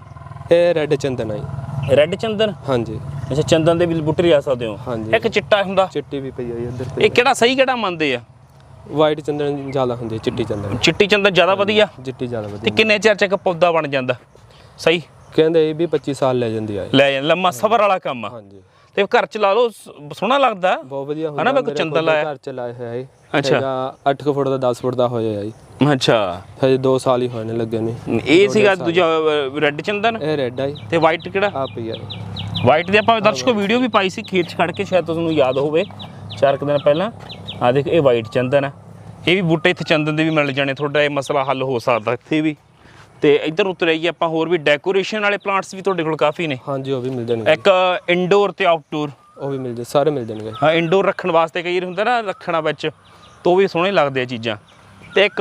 ਇਹ ਰੈੱਡ ਚੰਦਨ ਆ ਜੀ। ਰੈੱਡ ਚੰਦਨ? ਹਾਂਜੀ। ਅੱਛਾ ਚੰਦਨ ਦੇ ਵੀ ਬੂਟੇ ਲਿਆ ਸਕਦੇ ਹੋ? ਹਾਂਜੀ। ਇੱਕ ਚਿੱਟਾ ਹੁੰਦਾ? ਚਿੱਟੀ ਵੀ ਪਈ ਆ ਜੀ ਇੱਧਰ ਇਹ ਕਿਹੜਾ ਸਹੀ ਕਿਹੜਾ ਮੰਨਦੇ ਆ? ਵਾਈਟ ਚੰਦਨ ਜ਼ਿਆਦਾ ਹੁੰਦੀ ਚਿੱਟੀ ਚੰਦਨ। ਚਿੱਟੀ ਚੰਦਨ ਜ਼ਿਆਦਾ ਵਧੀਆ? ਚਿੱਟੀ ਜ਼ਿਆਦਾ ਤੇ ਵਧੀਆ ਕਿੰਨੇ ਚਿਰ ਚ ਇੱਕ ਪੌਦਾ ਬਣ ਜਾਂਦਾ? ਸਹੀ? ਕਹਿੰਦੇ ਇਹ ਵੀ 25 ਸਾਲ ਲੈ ਜਾਂਦੀ ਆ। ਲੈ ਜਾਂ ਲੰਮਾ ਸਬਰ ਵਾਲਾ ਕੰਮ ਆ। ਹਾਂਜੀ। ਤੇ ਘਰ ਚ ਲਾ ਲਓ ਸੋਹਣਾ ਲੱਗਦਾ। ਬਹੁਤ ਵਧੀਆ ਹਨਾ ਮੈਂ ਚੰਦਨ ਲਾਇਆ? ਘਰ ਚ ਲਾਇਆ ਹੋਇਆ ਹੈ ਅੱਛਾ। 8 ਫੁੱਟ ਦਾ 10 ਫੁੱਟ ਦਾ ਹੋ ਜਾਇਆ ਜੀ। ਅੱਛਾ। ਹਜੇ 2 ਸਾਲ ਹੀ ਹੋਏ ਨੇ ਲੱਗੇ ਨੇ। ਇਹ ਸੀਗਾ ਦੂਜਾ ਰੈੱਡ ਚੰਦਨ ਇਹ ਰੈੱਡ ਆ ਜੀ। ਤੇ ਵਾਈਟ ਕਿਹੜਾ? ਆ ਪਈ ਆ ਵਾਈਟ ਦੀ ਆਪਾਂ ਦਰਸ਼ਕੋ ਵੀਡੀਓ ਵੀ ਪਾਈ ਸੀ ਖੇਤ 'ਚ ਖੜ ਕੇ ਸ਼ਾਇਦ ਤੁਹਾਨੂੰ ਯਾਦ ਹੋਵੇ। ਚਾਰ ਕੁ ਦਿਨ ਪਹਿਲਾਂ। ਆ ਦੇਖ ਇਹ ਵਾਈਟ ਚੰਦਨ ਆ। ਇਹ ਵੀ ਬੂਟੇ ਇੱਥੇ ਚੰਦਨ ਦੇ ਵੀ ਮਿਲ ਜਾਣੇ ਤੁਹਾਡਾ ਇਹ ਮਸਲਾ ਹੱਲ ਹੋ ਸਕਦਾ ਇੱਥੇ ਵੀ। ਤੇ ਇੱਧਰ ਉੱਤਰ ਆਈਏ ਆਪਾਂ ਹੋਰ ਵੀ ਡੈਕੋਰੇਸ਼ਨ ਵਾਲੇ ਪਲਾਂਟਸ ਵੀ ਤੁਹਾਡੇ ਕੋਲ ਕਾਫੀ ਨੇ। ਹਾਂਜੀ ਉਹ ਵੀ ਮਿਲ ਜਾਣਗੇ। ਇੱਕ ਇਨਡੋਰ ਤੇ ਆਊਟਡੋਰ ਉਹ ਵੀ ਮਿਲ ਜਾ ਸਾਰੇ ਮਿਲ ਜਾਣਗੇ। ਹਾਂ ਇਨਡੋਰ ਰੱਖਣ ਵਾਸਤੇ ਕਈ ਹੁੰਦਾ ਨਾ ਰੱਖਣਾ ਵਿੱਚ ਤਾਂ ਵੀ ਸੋਹਣੇ ਲੱਗਦੇ ਆ ਚੀਜ਼ਾਂ। ਤੇ ਇੱਕ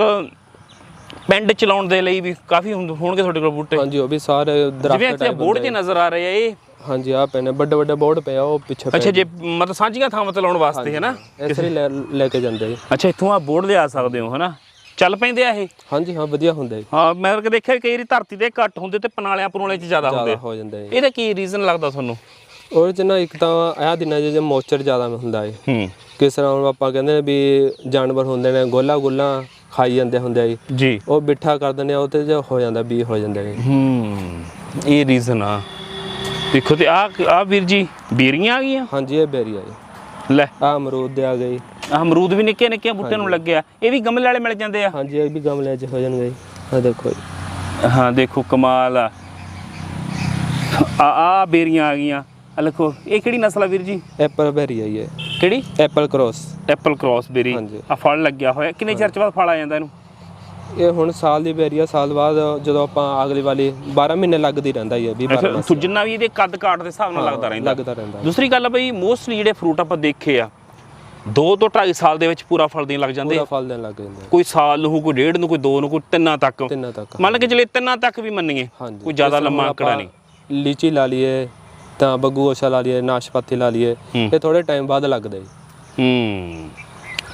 ਪਿੰਡ ਚਲਾਉਣ ਦੇ ਲਈ ਵੀ ਕਾਫੀ ਹੁੰਦ- ਹੋਣਗੇ ਤੁਹਾਡੇ ਕੋਲ ਬੂਟੇ। ਹਾਂਜੀ ਉਹ ਵੀ ਸਾਰੇ ਜਿਵੇਂ ਦਰਖਤ ਇੱਥੇ ਬੋਰਡ 'ਚ ਨਜ਼ਰ ਆ ਰਹੇ ਆ ਇਹ ਹਾਂਜੀ ਆ ਪਏ ਨੇ ਵੱਡੇ ਵੱਡੇ ਬੋਰਡ ਪਏ ਆ ਉਹ ਪਿੱਛੇ ਅੱਛਾ ਜੇ ਮਤਲਬ ਸਾਂਝੀਆਂ ਥਾਵਾਂ ਤੇ ਲਾਉਣ ਵਾਸਤੇ ਹੈ ਨਾ ਇਸੇ ਲਈ ਲੈ- ਲੈ ਕੇ ਜਾਂਦੇ ਜੀ ਅੱਛਾ ਇੱਥੋਂ ਆ ਬੋਰਡ ਲਿਆ ਸਕਦੇ ਹੋ ਹਨਾ? ਚੱਲ ਪੈਂਦੇ ਆ ਇਹ? ਹਾਂਜੀ ਹਾਂ ਵਧੀਆ ਹੁੰਦਾ ਜੀ ਹਾਂ ਮੈਂ ਕਿ ਦੇਖਿਆ ਕਈ ਵਾਰੀ ਧਰਤੀ ਤੇ ਘੱਟ ਹੁੰਦੇ ਤੇ ਪਨਾਲਿਆਂ ਪਨੂਲਿਆਂ 'ਚ ਜ਼ਿਆਦਾ ਹੁੰਦੇ ਜ਼ਿਆਦਾ ਹੋ ਜਾਂਦਾ ਜੀ ਇਹਦਾ ਕੀ ਰੀਜ਼ਨ ਲੱਗਦਾ ਤੁਹਾਨੂੰ? ਉਹਦੇ ਚ ਨਾ ਇੱਕ ਤਾਂ ਆਹ ਦਿਨਾਂ 'ਚ ਜੇ ਮੋਇਸਚਰ ਜ਼ਿਆਦਾ ਹੁੰਦਾ ਹੈ ਹੂੰ। ਕਿਸ ਤਰ੍ਹਾਂ ਹੁਣ ਆਪਾਂ ਕਹਿੰਦੇ ਨੇ ਵੀ ਜਾਨਵਰ ਹੁੰਦੇ ਨੇ ਗੋਲਾ ਗੁੱਲਾ ਖਾਈ ਜਾਂਦੇ ਹੁੰਦੇ ਆ ਜੀ। ਜੀ। ਉਹ ਬਿੱਠਾ ਕਰ ਦਿੰਦੇ ਆ ਉਹ ਤੇ ਜੋ ਹੋ ਜਾਂਦਾ ਵੀ ਹੋ ਜਾਂਦਾ ਜੀ। ਹੂੰ ਇਹ ਰੀਜ਼ਨ ਆ। ਦੇਖੋ ਤੇ ਆ ਆ ਵੀਰ ਜੀ ਬੀਰੀਆਂ ਆ ਗਈਆਂ? ਹਾਂਜੀ ਇਹ ਬੇਰੀ ਆ ਜੀ। ਲੈ। ਆ ਅਮਰੂਦ ਦੇ ਆ ਗਏ ਅਮਰੂਦ ਵੀ ਨਿੱਕੇ ਨਿੱਕੇ ਬੂਟੇ ਨੂੰ ਲੱਗਿਆ ਇਹ ਵੀ ਗਮਲੇ ਵਾਲੇ ਮਿਲ ਜਾਂਦੇ ਆ? ਹਾਂਜੀ ਇਹ ਵੀ ਗਮਲੇ 'ਚ ਹੋ ਜਾਣਗੇ ਆ ਦੇਖੋ ਹਾਂ ਦੇਖੋ ਕਮਾਲ ਆ। ਆ ਬੇਰੀਆਂ ਆ ਗਈਆਂ। ਆ ਲਖੋ ਇਹ ਕਿਹੜੀ ਨਸਲ ਆ ਵੀਰ ਜੀ? ਐਪਲ ਬੇਰੀ ਆ ਜੀ ਇਹ। ਕਿਹੜੀ? Apple cross apple cross berry ਹਾਂਜੀ। ਆ ਫਲ ਲੱਗਿਆ ਹੋਇਆ ਕਿੰਨੇ ਚਿਰ ਚ ਬਾਅਦ ਫਲ ਆ ਜਾਂਦਾ ਇਹਨੂੰ? ਇਹ ਹੁਣ ਸਾਲ ਦੀ ਬੇਰੀ ਆ ਸਾਲ ਬਾਅਦ ਜਦੋਂ ਆਪਾਂ ਅਗਲੀ ਵਾਲੀ 12 ਮਹੀਨੇ ਲੱਗਦੀ ਰਹਿੰਦਾ ਹੀ ਹੈ 20 12 ਅੱਛਾ ਜਿੰਨਾ ਵੀ ਇਹਦੇ ਕੱਦ ਕਾਟ ਦੇ ਹਿਸਾਬ ਨਾਲ ਲੱਗਦਾ ਰਹਿੰਦਾ। ਲੱਗਦਾ ਰਹਿੰਦਾ। ਦੂਸਰੀ ਗੱਲ ਆ ਬਈ ਮੋਸਟਲੀ ਜਿਹੜੇ ਫਰੂਟ ਆਪਾਂ ਦੇਖੇ ਆ 2 ਤੋਂ 2.5 ਸਾਲ ਦੇ ਵਿੱਚ ਪੂਰਾ ਫਲ ਦੇਣ ਲੱਗ ਜਾਂਦੇ। ਪੂਰਾ ਆ। ਫਲ ਦੇਣ ਲੱਗ ਜਾਂਦਾ ਕੋਈ ਸਾਲ ਨੂੰ ਕੋਈ ਡੇਢ ਨੂੰ ਕੋਈ ਦੋ ਨੂੰ ਕੋਈ ਤਿੰਨਾਂ ਤੱਕ। ਤਿੰਨਾਂ ਤੱਕ ਮੰਨ ਕੇ ਚਲੇ ਤਿੰਨਾਂ ਤੱਕ ਵੀ ਮੰਨੀਏ। ਹਾਂਜੀ। ਕੋਈ ਜ਼ਿਆਦਾ ਜਿਸ ਤਰ੍ਹਾਂ ਲੰਮਾ ਹੁਣ ਆਂਕੜਾ ਆਪਾਂ ਨਹੀਂ। ਲੀਚੀ ਲਾ ਲਈਏ ਤਾਂ ਬੱਗੂਗੋਸ਼ਾ ਲਾ ਲਈਏ ਨਾਸ਼ਪਾਤੀ ਲਾ ਲਈਏ। ਇਹ ਥੋੜੇ ਟਾਈਮ ਬਾਅਦ ਲੱਗਦਾ। ਜੀ ਹੂੰ।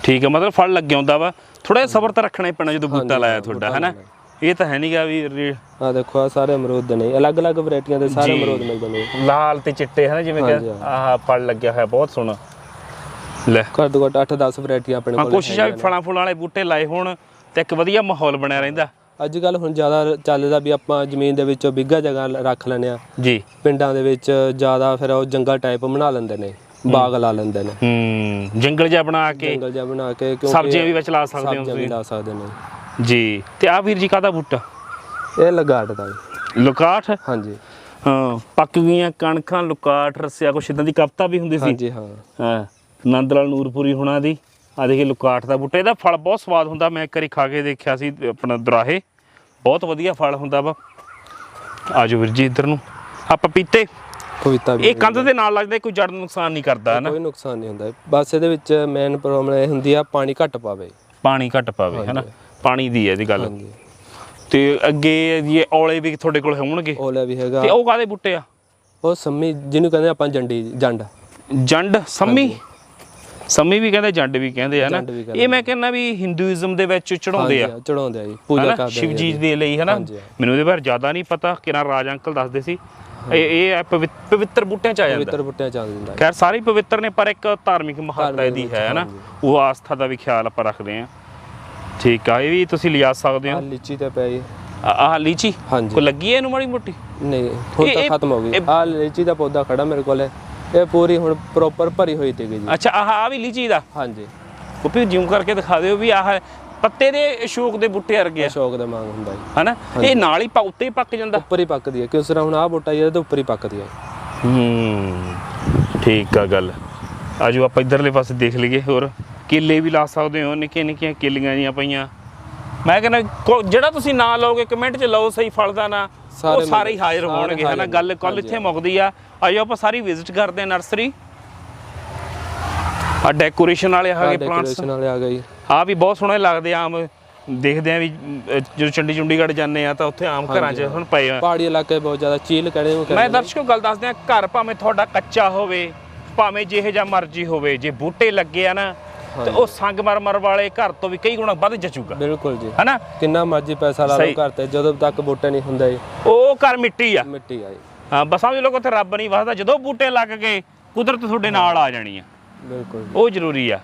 ਠੀਕ ਹੈ ਮਤਲਬ ਫਲ ਲੱਗ ਆਉਂਦਾ ਵਾ। ਥੋੜਾ ਜਿਹਾ ਸਬਰ ਤਾਂ ਰੱਖਣਾ ਹੀ ਪੈਣਾ ਜਦੋਂ ਬੂਟਾ ਲਾਇਆ ਤੁਹਾਡਾ ਹੈਨਾ? ਇਹ ਤਾਂ ਹੈ ਨਹੀਂਗਾ ਵੀ ਆ ਦੇਖੋ ਆ ਸਾਰੇ ਅਮਰੂਦ ਦੇ ਨੇ। ਅਲੱਗ-ਅਲੱਗ ਵੈਰਾਈਟੀਆਂ ਦੇ ਸਾਰੇ ਅਮਰੂਦ ਮਿਲ ਜਾਂਦੇ ਨੇ। ਲਾਲ ਤੇ ਚਿੱਟੇ ਹੈ ਨਾ ਜਿਵੇਂ ਕਿ ਆਹ ਫਲ ਲੱਗਿਆ ਹੋਇਆ ਬਹੁਤ ਸੋਹਣਾ। ਲੈ। ਘੱਟ ਤੋਂ ਘੱਟ 8-10 ਵੈਰਾਈਟੀਆਂ ਆਪਣੇ ਕੋਲ ਕੋਸ਼ਿਸ਼ ਆ ਵੀ ਫਲਾਂ ਫੁਲਾਂ ਵਾਲੇ ਬੂਟੇ ਲਾਏ ਹੋਣ ਤੇ ਇੱਕ ਵਧੀਆ ਮਾਹੌਲ ਬਣਿਆ ਰਹਿੰਦਾ। ਅੱਜ ਕੱਲ ਹੁਣ ਜ਼ਿਆਦਾ ਚੱਲਦਾ ਵੀ ਆਪਾਂ ਜ਼ਮੀਨ ਦੇ ਵਿੱਚੋਂ ਬਿੱਗਾ ਜਗ੍ਹਾ ਰੱਖ ਲੈਂਦੇ ਆ ਜੀ। ਪਿੰਡਾਂ ਦੇ ਵਿੱਚ ਜ਼ਿਆਦਾ ਫਿਰ ਉਹ ਜੰਗਲ ਟਾਈਪ ਬਣਾ ਲੈਂਦੇ ਨੇ ਬਾਗ ਲਾ ਲੈਂਦੇ ਨੇ। ਹੂੰ ਜੰਗਲ ਜਿਹਾ ਬਣਾ ਕੇ ਜੰਗਲ ਜਿਹਾ ਬਣਾ ਕੇ ਕਿਉਂਕਿ ਸਬਜ਼ੀਆਂ ਵੀ ਵਿੱਚ ਲਾ ਸਕਦੇ ਹੋ ਤੁਸੀਂ। ਲਾ ਸਕਦੇ ਨੇ। ਜੀ ਤੇ ਆ ਵੀਰ ਜੀ ਕਾਹਦਾ ਬੂਟਾ? ਇਹ ਲਗਾਟ ਦਾ। ਲੁਕਾਠ ਹਾਂਜੀ। ਹਾਂ ਪੱਕ ਗਈਆਂ ਕਣਕਾਂ ਲੁਕਾਠ ਰਸਿਆ ਕੁਛ ਇਦਾਂ ਦੀ ਕਵਿਤਾ ਵੀ ਹੁੰਦੀ ਸੀ। ਹਾਂਜੀ ਹਾਂ। ਹਾਂ ਨੰਦ ਲਾਲ ਨੂਰਪੁਰੀ ਹੁਣਾਂ ਦੀ। ਆ ਦੇਖੇ ਲੁਕਾਠ ਦਾ ਬੂਟਾ। ਇਹਦਾ ਫਲ ਬਹੁਤ ਸਵਾਦ ਹੁੰਦਾ। ਮੈਂ ਇੱਕ ਵਾਰੀ ਖਾ ਕੇ ਦੇਖਿਆ ਸੀ ਆਪਣਾ ਦਰਾਹੇ। ਬਹੁਤ ਵਧੀਆ ਫਲ ਹੁੰਦਾ ਵਾ। ਆਜੋ ਵੀਰ ਜੀ ਇੱਧਰ ਨੂੰ। ਆ ਪਪੀਤੇ ਪਪੀਤਾ ਵੀ ਇਹ ਕੰਧ ਦੇ ਨਾਲ ਲੱਗਦਾ ਕੋਈ ਜੜ ਨੂੰ ਨੁਕਸਾਨ ਨਹੀਂ ਕਰਦਾ ਨਾ ਕੋਈ ਨੁਕਸਾਨ ਨਹੀਂ ਹੁੰਦਾ। ਬਸ ਇਹਦੇ ਵਿੱਚ ਮੇਨ ਪ੍ਰੋਬਲਮ ਇਹ ਹੁੰਦੀ ਆ ਪਾਣੀ ਘੱਟ ਪਾਵੇ। ਪਾਣੀ ਘੱਟ ਪਾਵੇ ਹੈਨਾ? ਪਾਣੀ ਦੀ ਹੈ ਇਹਦੀ ਗੱਲ। ਤੇ ਅੱਗੇ ਇਹ ਔਲੇ ਵੀ ਤੁਹਾਡੇ ਕੋਲ ਹੋਣਗੇ। ਓਲਾ ਵੀ ਹੈਗਾ। ਤੇ ਉਹ ਕਾਦੇ ਬੂਟੇ ਆ? ਉਹ ਸੰਮੀ ਜਿਹਨੂੰ ਕਹਿੰਦੇ ਆਪਾਂ ਜੰਡੀ ਜੰਡ। ਜੰਡ ਸੰਮੀ? ਸੰਮੀ ਵੀ ਕਹਿੰਦੇ ਜੰਡ ਵੀ ਕਹਿੰਦੇ ਆ ਨਾ ਜੰਡ ਵੀ ਕਹਿੰਦੇ ਇਹ ਮੈਂ ਕਹਿੰਦਾ ਵੀ ਹਿੰਦੂਇਜ਼ਮ ਦੇ ਵਿੱਚ ਚੜਾਉਂਦੇ ਆ। ਚੜਾਉਂਦੇ ਆ ਜੀ ਪੂਜਾ ਹਨਾ? ਕਰਦੇ ਸ਼ਿਵ ਜੀ ਦੇ ਲਈ ਹਨਾ। ਮੈਨੂੰ ਇਹਦੇ ਬਾਰੇ ਜ਼ਿਆਦਾ ਨਹੀਂ ਪਤਾ ਕਿਰਾਂ ਰਾਜ ਅੰਕਲ ਦੱਸਦੇ ਸੀ। ਇਹ ਇਹ ਪਵਿੱਤਰ ਬੂਟਿਆਂ ਚ ਆ ਜਾਂਦਾ। ਪਵਿੱਤਰ ਬੁੱਟਿਆਂ ਚੱਲ ਦਿੰਦਾ ਖੈਰ ਸਾਰੇ ਪਵਿੱਤਰ ਨੇ ਪਰ ਇੱਕ ਧਾਰਮਿਕ ਮਹੱਤਤਾ ਇਹਦੀ ਹੈ ਹਨਾ? ਉਹ ਆਸਥਾ ਦਾ ਵੀ ਖਿਆਲ ਆਪਾਂ ਰੱਖਦੇ ਆ ਠੀਕ ਆ ਇਹ ਵੀ ਤੁਸੀਂ ਲਿਆ ਸਕਦੇ ਆ ਹੋ ਲੀਚੀ ਤੇ ਪਈ ਆ- ਆਹ ਲੀਚੀ? ਕੋ ਲੱਗੀ ਹੈ ਇਹਨੂੰ ਮਾੜੀ ਮੋਟੀ? ਨਹੀਂ ਹੁਣ ਤਾਂ ਖਤਮ ਹੋ ਗਈ। ਆ ਲੀਚੀ ਦਾ ਪੌਦਾ ਖੜਾ ਮੇਰੇ ਕੋਲ। ਇਹ ਪੂਰੀ ਹੁਣ ਪ੍ਰੋਪਰ ਭਰੀ ਹੋਈ ਤੀਗੀ ਜੀ। ਅੱਛਾ ਆਹ ਆ ਵੀ ਲੀਚੀ ਦਾ? ਹਾਂਜੀ। ਕੋਪੀ ਜਿਉਂ ਕਰਕੇ ਦਿਖਾ ਦਿਓ ਵੀ ਆਹ ਪੱਤੇ ਦੇ ਅਸ਼ੋਕ ਦੇ ਬੂਟੇ ਵਰਗੇ ਆ। ਅਸ਼ੋਕ ਦਾ ਮੰਗ ਹੁੰਦਾ ਜੀ। ਹਨਾ? ਇਹ ਨਾਲ ਹੀ ਉੱਤੇ ਹੀ ਪੱਕ ਜਾਂਦਾ? ਉੱਪਰ ਹੀ ਪੱਕਦੀ ਹੈ ਕਿਉਂ ਤਰ੍ਹਾਂ ਹੁਣ ਆ ਬੂਟਾ ਜੀ ਇਹਦੇ ਉੱਪਰ ਹੀ ਪੱਕਦੀ ਹੈ ਹੂੰ ਠੀਕ ਆ ਗੱਲ। ਆਜੋ ਆਪਾਂ ਇਧਰਲੇ ਪਾਸੇ ਦੇਖ ਲਈਏ ਹੋਰ। ਕੇਲੇ ਵੀ ਲਾ ਸਕਦੇ ਹੋ ਨਿੱਕੀਆਂ ਨਿੱਕੀਆਂ ਕੇਲੀਆਂ ਜੀਆਂ ਪਈਆਂ। ਮੈਂ ਕਹਿੰਦਾ ਜਿਹੜਾ ਤੁਸੀਂ ਨਾਂ ਲਓਗੇ ਕਮੈਂਟ 'ਚ ਲਓ ਸਹੀ ਫਲ ਦਾ ਨਾਂ। ਉਹ ਸਾਰੇ ਹੀ ਹਾਜ਼ਰ ਹੋਣਗੇ ਹਨਾ? ਗੱਲ ਕੱਲ ਇੱਥੇ ਮੁੱਕਦੀ ਆ। ਆਜੋ ਆਪਾਂ ਸਾਰੀ ਵਿਜ਼ਿਟ ਕਰਦੇ ਆ ਨਰਸਰੀ ਆ ਡੈਕੋਰੇਸ਼ਨ ਵਾਲੇ ਆ ਹੈਗੇ ਪਲਾਂਟਸ ਡੈਕੋਰੇਸ਼ਨ ਵਾਲੇ ਆ ਗਏ। ਆ ਵੀ ਬਹੁਤ ਸੋਹਣੇ ਲੱਗਦੇ ਆ ਆਮ। ਦੇਖਦੇ ਆ ਵੀ ਜਦੋਂ ਚੰਡੀ ਚੁੰਡੀਗੜ੍ਹ ਜਾਂਦੇ ਆ ਤਾਂ ਉੱਥੇ ਆਮ ਘਰਾਂ 'ਚ ਹੁਣ ਪਏ ਆ। ਪਹਾੜੀ ਇਲਾਕੇ ਬਹੁਤ ਜ਼ਿਆਦਾ ਚੀਲ ਕਹਿੰਦੇ ਨੂੰ ਮੈਂ ਦਰਸ਼ਕੋ ਗੱਲ ਦੱਸਦੇ ਆ ਘਰ ਭਾਵੇਂ ਤੁਹਾਡਾ ਕੱਚਾ ਹੋਵੇ ਭਾਵੇਂ ਜਿਹੇ ਜਾਂ ਮਰਜ਼ੀ ਹੋਵੇ ਜੇ ਬੂਟੇ ਲੱਗੇ ਆ ਨਾ ਤੇ ਉਹ ਸੰਗਮਰਮਰ ਵਾਲੇ ਘਰ ਤੋਂ ਵੀ ਕਈ ਗੁਣਾ ਵੱਧ ਜਚੂਗਾ। ਬਿਲਕੁਲ ਜੀ। ਹਨਾ? ਕਿੰਨਾ ਮਰਜ਼ੀ ਪੈਸਾ ਲਾ। ਲਓ ਘਰ ਤੇ ਜਦੋਂ ਤੱਕ ਬੂਟੇ ਨਹੀਂ ਹੁੰਦੇ। ਉਹ ਘਰ ਮਿੱਟੀ ਆ। ਮਿੱਟੀ ਆਈ ਹਾਂ ਬਸ ਸਮਝ ਲਓ ਕਿ ਉੱਥੇ ਰੱਬ ਨਹੀਂ ਵਸਦਾ। ਜਦੋਂ ਬੂਟੇ ਲੱਗ ਗਏ ਕੁਦਰਤ ਤੁਹਾਡੇ ਨਾਲ ਆ ਜਾਣੀ ਆ। ਬਿਲਕੁਲ ਉਹ ਜ਼ਰੂਰੀ ਆ।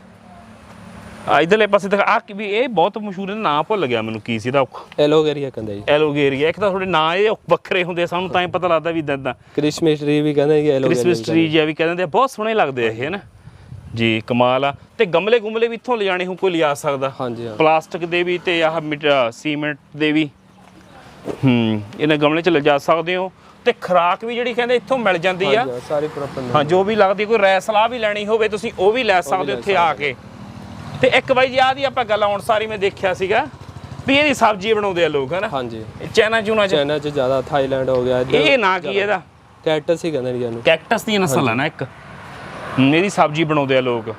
ਆ ਇਧਰਲੇ ਪਾਸੇ ਤੱਕ ਆ ਵੀ ਇਹ ਬਹੁਤ ਮਸ਼ਹੂਰ ਹੈ ਨਾਂ ਭੁੱਲ ਗਿਆ ਮੈਨੂੰ ਕੀ ਸੀ ਇਹਦਾ ਐਲੋਗੇਰੀਆ ਕਹਿੰਦੇ ਜੀ। ਐਲੋਗੇਰੀਆ ਇੱਕ ਤਾਂ ਤੁਹਾਡੇ ਨਾਂ ਇਹ ਵੱਖਰੇ ਹੁੰਦੇ ਆ, ਸਾਨੂੰ ਤਾਂ ਹੀ ਪਤਾ ਲੱਗਦਾ ਵੀ ਇਦਾਂ ਕ੍ਰਿਸਮਸ ਟਰੀ ਵੀ ਕਹਿੰਦੇ ਕਿ ਐਲੋਗੇਰੀਆ ਕ੍ਰਿਸਮਸ ਟਰੀ ਜਿਹਾ ਵੀ ਕਹਿੰਦੇ ਆ ਬਹੁਤ ਸੋਹਣੇ ਲੱਗਦੇ ਆ ਇਹ ਨਾ ਜੀ ਕਮਾਲ ਆ। ਤੇ ਗਮਲੇ ਗੁਮਲੇ ਵੀ ਇੱਥੋਂ ਲਿਜਾਣੇ ਹੋ ਕੋਈ ਲਿਆ ਸਕਦਾ। ਹਾਂਜੀ ਹਾਂ। ਪਲਾਸਟਿਕ ਦੇ ਵੀ ਤੇ ਆਹ ਮਿਟ- ਸੀਮੈਂਟ ਦੇ ਵੀ। ਹੂੰ ਇਹਨਾਂ ਗਮਲੇ ਚ ਲਿਜਾ ਸਕਦੇ ਹੋ। ਤੇ ਖਰਾਕ ਵੀ ਜਿਹੜੀ ਕਹਿੰਦੇ ਇੱਥੋਂ ਮਿਲ ਜਾਂਦੀ ਆ। ਸਾਰੀ ਪ੍ਰੋਪਰ ਹਾਂ ਜੋ ਵੀ ਲੱਗਦੀ ਕੋਈ ਰੈਸਲਾ ਵੀ ਲੈਣੀ ਹੋਵੇ ਤੁਸੀਂ ਉਹ ਵੀ ਲੈ ਸਕਦੇ ਹੋ ਇੱਥੇ ਆ ਕੇ। ਤੇ ਇੱਕ ਬਾਈ ਜੀ ਆਹ ਦੀ ਆਪਾਂ ਗੱਲ ਆਉਣ ਸਾਰੀ ਮੈਂ ਦੇਖਿਆ ਸੀਗਾ ਵੀ ਇਹਦੀ ਸਬਜ਼ੀ ਬਣਾਉਂਦੇ ਆ ਲੋਕ ਹਨਾ? ਹਾਂਜੀ। ਚਾਈਨਾ ਚੂਨਾ ਚ। ਚਾਈਨਾ ਚ ਜ਼ਿਆਦਾ ਥਾਈਲੈਂਡ ਹੋ ਗਿਆ ਇਹ ਨਾਂ ਕੀ ਇਹਦਾ? ਕੈਕਟਸ ਹੀ ਕਹਿੰਦੇ ਨੇ ਇਹਨੂੰ। ਕੈਕਟਸ ਦੀ ਨਸਲ ਆ ਨਾ ਇੱਕ। ਇਹਦੀ ਸਬਜ਼ੀ ਬਣਾਉਂਦੇ ਆ ਲੋਕ।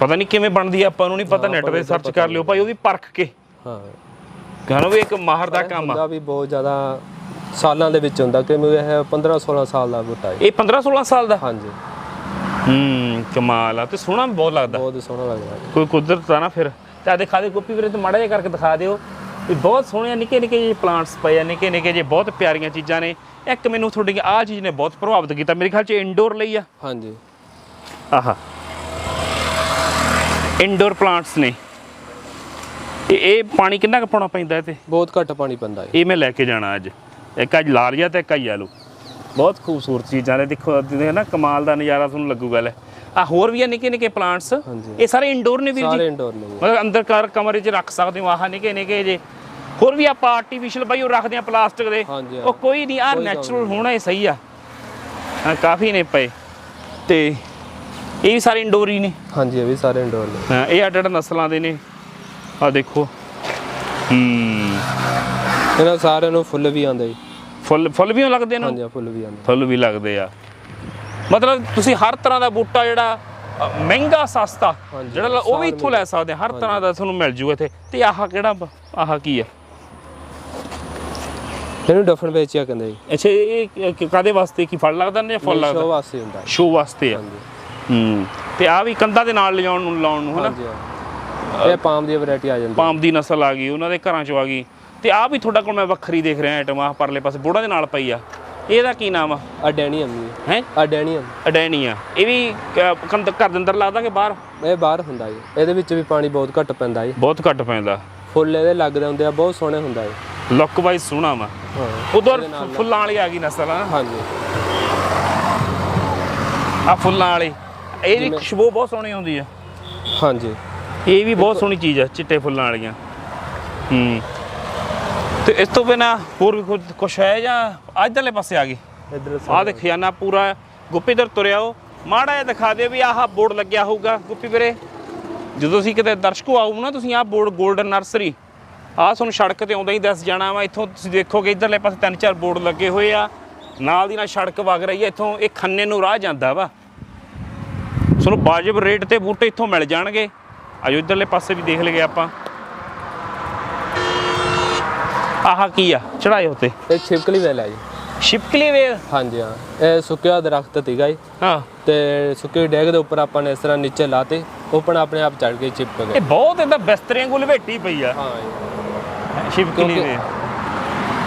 ਪਤਾ ਨਹੀਂ ਕਿਵੇਂ ਬਣਦੀ ਆ ਆਪਾਂ ਨੂੰ ਨਹੀਂ ਪਤਾ ਨੈਟ ਤੇ ਸਰਚ ਕਰ ਲਿਓ ਭਾਈ ਉਹਦੀ ਪਰਖ ਕੇ। ਹਾਂ। ਕਹਿੰਦਾ ਵੀ ਇੱਕ ਮਾਹਰ ਦਾ ਕੰਮ ਆ। ਹੁੰਦਾ ਵੀ ਬਹੁਤ ਜ਼ਿਆਦਾ ਸਾਲਾਂ ਦੇ ਵਿੱਚ ਹੁੰਦਾ ਕਿਉਂਕਿ ਇਹ 15 16 ਸਾਲ ਦਾ ਬੂਟਾ ਹੈ ਇਹ 15 16 ਸਾਲ ਦਾ? ਹਾਂਜੀ। ਹੂੰ ਕਮਾਲ ਆ ਤੇ ਸੋਹਣਾ ਬਹੁਤ ਲੱਗਦਾ। ਬਹੁਤ ਸੋਹਣਾ ਲੱਗਦਾ ਕੋਈ ਕੁਦਰਤ ਆ ਨਾ ਫਿਰ। ਤੇ ਆ ਦਿਖਾ ਦੇ ਗੋਪੀ ਵੀਰੇ ਤੇ ਮਾੜਾ ਜਿਹਾ ਕਰਕੇ ਦਿਖਾ ਦਿਓ ਵੀ ਬਹੁਤ ਸੋਹਣੇ ਨਿੱਕੇ ਨਿੱਕੇ ਜਿਹੇ ਪਲਾਂਟਸ ਪਏ ਆ ਨਿੱਕੇ ਨਿੱਕੇ ਜਿਹੇ ਬਹੁਤ ਪਿਆਰੀਆਂ ਚੀਜ਼ਾਂ ਨੇ। ਇੱਕ ਮੈਨੂੰ ਤੁਹਾਡੀ ਆਹ ਚੀਜ਼ ਨੇ ਬਹੁਤ ਪ੍ਰਭਾਵਿਤ ਕੀਤਾ ਮੇਰੇ ਖਿਆਲ ਚ ਇੰਡੋਰ ਲਈ ਆ। ਹਾਂਜੀ। ਆਹਾ। ਇੰਡੋਰ ਪਲਾਂਟਸ ਨੇ। ਇਹ ਇਹ ਪਾਣੀ ਕਿੰਨਾ ਕੁ ਪਾਉਣਾ ਪੈਂਦਾ ਇਹ ਤੇ ਬਹੁਤ ਘੱਟ ਪਾਣੀ ਪੈਂਦਾ ਹੈ। ਇਹ ਮੈਂ ਲੈ ਕੇ ਜਾਣਾ ਅੱਜ। ਇੱਕ ਅੱਜ ਲਾ ਲਿਆ ਤੇ ਇੱਕ ਆਲੂ। ਬਹੁਤ ਖੂਬਸੂਰਤ ਚੀਜ਼ਾਂ ਨੇ। ਦੇਖੋ ਦੇਖੋ ਨਾ ਕਮਾਲ ਦਾ ਨਜ਼ਾਰਾ ਤੁਹਾਨੂੰ ਲੱਗੂਗਾ ਲੈ। ਆ ਹੋਰ ਵੀ ਆ ਨਿੱਕੇ ਨਿੱਕੇ ਪਲਾਂਟਸ। ਇਹ ਸਾਰੇ ਇੰਡੋਰ ਨੇ ਵੀਰ ਜੀ? ਸਾਰੇ ਇੰਡੋਰ ਨੇ। ਮਤਲਬ ਅੰਦਰ ਘਰ ਕਮਰੇ 'ਚ ਰੱਖ ਸਕਦੇ ਹੋ। ਆਹ ਨਿੱਕੇ ਨਿੱਕੇ ਜੇ। ਹੋਰ ਵੀ ਆਪਾਂ ਆਰਟੀਫੀਸ਼ੀਅਲ ਬਾਈ ਉਹ ਰੱਖਦੇ ਆ ਪਲਾਸਟਿਕ ਦੇ। ਉਹ ਕੋਈ ਨਹੀਂ ਆ ਨੈਚੁਰਲ ਹੋਣਾ ਹੀ ਸਹੀ ਆ। ਕਾਫੀ ਨੇ ਪਏ। ਤੇ ਇਹ ਵੀ ਸਾਰੇ ਇੰਡੋਰ ਹੀ ਨੇ? ਹਾਂਜੀ ਇਹ ਵੀ ਸਾਰੇ ਇੰਡੋਰ ਨੇ। ਹਾਂ ਇਹ ਅੱਡ ਅੱਡ ਨਸਲਾਂ ਦੇ ਨੇ। ਆ ਦੇਖੋ। ਹੂੰ। ਇਹਨਾਂ ਸਾਰਿਆਂ ਨੂੰ ਫੁੱਲ ਵੀ ਆਉਂਦੇ। ਜੀ ਫੁੱਲ ਫੁੱਲ ਵੀ ਲੱਗਦੇ ਨੇ? ਹਾਂਜੀ ਫੁੱਲ ਵੀ ਆਉਂਦੇ। ਫੁੱਲ ਵੀ ਲੱਗਦੇ ਆ। ਮਤਲਬ ਤੁਸੀਂ ਹਰ ਤਰ੍ਹਾਂ ਦਾ ਬੂਟਾ ਜਿਹੜਾ ਮਹਿੰਗਾ ਸਸਤਾ ਜਿਹੜਾ ਉਹ ਵੀ ਇੱਥੋਂ ਲੈ ਸਕਦੇ ਹਰ ਤਰ੍ਹਾਂ ਦਾ ਤੁਹਾਨੂੰ ਮਿਲ ਜੂਗਾ ਇੱਥੇ। ਤੇ ਆਹ ਕਿਹੜਾ ਆਹ ਕੀ ਆ? ਇਹਨੂੰ ਡਫਨ ਵੇਚਿਆ ਕਹਿੰਦੇ। ਜੀ ਅੱਛਾ ਇਹ ਇਹ ਕਿ- ਕਾਹਦੇ ਵਾਸਤੇ? ਕੀ ਫਲ ਲੱਗਦਾ ਨੇ ਜਾਂ ਫੁੱਲ ਸ਼ੋ ਲੱਗਦਾ? ਵਾਸਤੇ ਹੁੰਦਾ। ਸ਼ੋ ਵਾਸਤੇ ਆ। ਹਾਂਜੀ। ਹੂੰ। ਤੇ ਆ ਵੀ ਕੰਧਾਂ ਦੇ ਨਾਲ ਲਿਜਾਉਣ ਨੂੰ ਲਾਉਣ ਨੂੰ ਹਨਾ? ਹਾਂਜੀ ਹਾਂ। ਇਹ ਪਾਮ ਦੀ ਵੈਰਾਈਟੀ ਆ ਜਾਂਦੀ। ਪਾਮ ਦੀ ਨਸਲ ਆ ਗਈ ਉਹਨਾਂ ਦੇ ਘਰਾਂ ਚੋਂ ਆ ਗਈ। ਤੇ ਆ ਵੀ ਤੁਹਾਡਾ ਕੋਲ ਮੈਂ ਵੱਖਰੀ ਦੇਖ ਰਿਹਾ ਆਈਟਮ ਆ ਪਰਲੇ ਪਾਸੇ ਬੋੜਾ ਦੇ ਨਾਲ ਪਈ ਆ। ਇਹਦਾ ਕੀ ਨਾਮ ਆ? ਅਡੈਨੀਅਮ ਜੀ। ਹੈ? ਅਡੈਨੀਅਮ ਅਡੈਨੀਆ ਇਹ ਵੀ ਕ- ਕੰਧ ਘਰ ਦੇ ਅੰਦਰ ਲੱਗਦਾ ਕਿ ਬਾਹਰ? ਇਹ ਬਾਹਰ ਹੁੰਦਾ ਜੀ। ਇਹਦੇ ਵਿੱਚ ਵੀ ਪਾਣੀ ਬਹੁਤ ਘੱਟ ਪੈਂਦਾ ਜੀ। ਬਹੁਤ ਘੱਟ ਪੈਂਦਾ। ਫੁੱਲ ਇਹਦੇ ਲੱਗਦੇ ਹੁੰਦੇ ਆ ਬਹੁਤ ਸੋਹਣੇ ਹੁੰਦਾ ਜੀ। ਲੁੱਕ ਵਾਈਜ਼ ਸੋਹਣਾ ਵਾ। ਹਾਂ ਉਧਰ ਫੁੱਲਾਂ ਵਾਲੀ ਆ ਗਈ ਨਸਲ ਆ ਹਾਂਜੀ। ਆ ਫੁੱਲਾਂ ਵਾਲੀ। ਇਹਦੀ ਖੁਸ਼ਬੂ ਬਹੁਤ ਸੋਹਣੀ ਆਉਂਦੀ ਆ। ਹਾਂਜੀ। ਇਹ ਵੀ ਬਹੁਤ ਸੋਹਣੀ ਚੀਜ਼ ਆ ਚਿੱਟੇ ਫੁੱਲਾਂ ਵਾਲੀਆਂ। ਹੂੰ। ਤੇ ਇਸ ਤੋਂ ਬਿਨਾ ਹੋਰ ਵੀ ਕੁਝ ਕੁਛ ਹੈ ਜਾਂ ਇੱਧਰਲੇ ਪਾਸੇ ਆ ਗਈ? ਇਧਰ ਆਹ ਦੇ ਖਜ਼ਾਨਾ ਪੂਰਾ ਗੁੱਪੀਦਰ ਤੁਰਿਆ ਉਹ। ਮਾੜਾ ਜਿਹਾ ਦਿਖਾ ਦਿਓ ਵੀ ਆਹ ਬੋਰਡ ਲੱਗਿਆ ਹੋਊਗਾ ਗੁੱਪੀ ਵੀਰੇ। ਜਦੋਂ ਤੁਸੀਂ ਕਿਤੇ ਦਰਸ਼ਕੋ ਆਊ ਨਾ ਤੁਸੀਂ ਆਹ ਬੋਰਡ 골ਡਨ ਨਰਸਰੀ ਆਹ ਤੁਹਾਨੂੰ ਸੜਕ ਤੇ ਆਉਂਦਾ ਹੀ ਦੱਸ ਜਾਣਾ ਵਾ। ਇੱਥੋਂ ਤੁਸੀਂ ਦੇਖੋਗੇ ਇੱਧਰਲੇ ਪਾਸੇ ਤਿੰਨ ਚਾਰ ਬੋਰਡ ਲੱਗੇ ਹੋਏ ਆ। ਨਾਲ ਦੀ ਨਾਲ ਸੜਕ ਵਗ ਰਹੀ ਹੈ ਇੱਥੋਂ ਇਹ ਖੰਨੇ ਨੂੰ ਰਾਹ ਜਾਂਦਾ ਵਾ। ਤੁਹਾਨੂੰ ਵਾਜਬ ਰੇਟ ਤੇ ਬੂਟੇ ਇੱਥੋਂ ਮਿਲ ਜਾਣਗੇ। ਆਜੋ ਇੱਧਰਲੇ ਪਾਸੇ ਵੀ ਦੇਖ ਲਈਏ ਆਪਾਂ। ਆਹ ਕੀ ਆ? ਚੜਾਏ ਉੱਤੇ ਇਹ ਛਿਪਕਲੀ ਵੇਲ ਹੈ ਜੀ। ਸ਼ਿਪਕਲੀ ਵੇਰ ਹਾਂਜੀ ਹਾਂ। ਇਹ ਸੁੱਕਿਆ ਦਰਖਤ ਸੀਗਾ ਜੀ। ਹਾਂ। ਤੇ ਸੁੱਕੇ ਡੈਗ ਦੇ ਉੱਪਰ ਆਪਾਂ ਨੇ ਇਸ ਤਰ੍ਹਾਂ ਨੀਚੇ ਲਾਤੇ। ਉੱਪਰ ਆਪਣੇ ਆਪ ਚੜ ਕੇ ਚਿਪਕ ਗਏ। ਇਹ ਬਹੁਤ ਇਹਦਾ ਬਿਸਤਰਿਆਂ ਕੋਲ ਪਈ ਆ। ਹਾਂ ਜੀ। ਕਿਉਂਕਿ- ਦੇ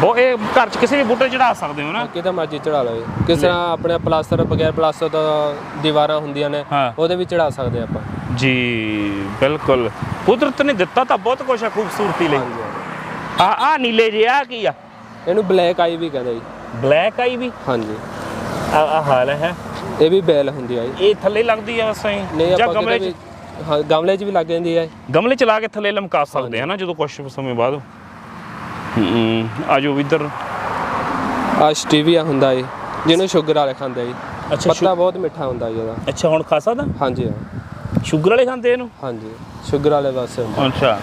ਬਹੁਤ ਇਹ ਘਰ 'ਚ ਕਿਸੇ ਵੀ ਬੂਟੇ ਚੜਾ ਸਕਦੇ ਹੋ ਨਾ? ਕਿਤੇ ਮਰਜ਼ੀ ਚੜਾ ਲਓ ਜੀ। ਕਿਸ ਤਰ੍ਹਾਂ ਆਪਣੇ ਪਲਾਸਟਰ ਬਗੈਰ ਪਲਾਸਟਰ ਦਾ ਦੀਵਾਰਾਂ ਹੁੰਦੀਆਂ ਨੇ ਹਾਂ। ਉਹਦੇ ਵੀ ਚੜਾ ਸਕਦੇ ਆਪਾਂ। ਜੀ ਬਿਲਕੁਲ। ਕੁਦਰਤ ਨੇ ਦਿੱਤਾ ਤਾਂ ਬਹੁਤ ਕੁਛ ਆ ਖੂਬਸੂਰਤੀ ਲਈ। ਹਾਂਜੀ ਆ ਆ ਨੀਲੇ ਜੇ ਆ ਕੀ ਆ? ਇਹਨੂੰ ਬਲੈਕ ਆਈ ਵੀ ਕਹਿੰਦੇ ਜੀ। Black ivy? ਹਾਂਜੀ। ਆ ਆ ਹਾਲ ਹੈ। ਇਹ ਵੀ ਬੈਲ ਹੁੰਦੀ ਆ ਜੀ। ਇਹ ਥੱਲੇ ਲੱਗਦੀ ਆ ਬਸ ਐਂ? ਜਾਂ ਗਮਲੇ ਕਿਤੇ 'ਚ? ਵੀ ਹਾਂ ਗਮਲੇ 'ਚ ਵੀ ਲੱਗ ਜਾਂਦੀ ਹੈ ਗਮਲੇ 'ਚ ਲਾ ਕੇ ਥੱਲੇ ਲਮਕਾ ਸਕਦੇ ਆ ਨਾ ਜਦੋਂ ਕੁਛ ਸਮੇਂ ਬਾਅਦ। ਆਜੋ ਇੱਧਰ। ਆ ਸਟੀਵੀਆ ਹੁੰਦਾ ਜੀ ਜਿਹਨੂੰ ਸ਼ੂਗਰ ਵਾਲੇ ਖਾਂਦੇ ਆ ਜੀ। ਅੱਛਾ ਪੱਤਾ ਬਹੁਤ ਮਿੱਠਾ ਹੁੰਦਾ ਜੀ ਇਹਦਾ। ਅੱਛਾ ਹੁਣ ਖਾ ਸਕਦਾ? ਹਾਂਜੀ ਹਾਂ। ਸ਼ੂਗਰ ਵਾਲੇ ਖਾਂਦੇ ਇਹਨੂੰ? ਹਾਂਜੀ ਸ਼ੂਗਰ ਵਾਲੇ ਵਾਸਤੇ ਅੱਛਾ।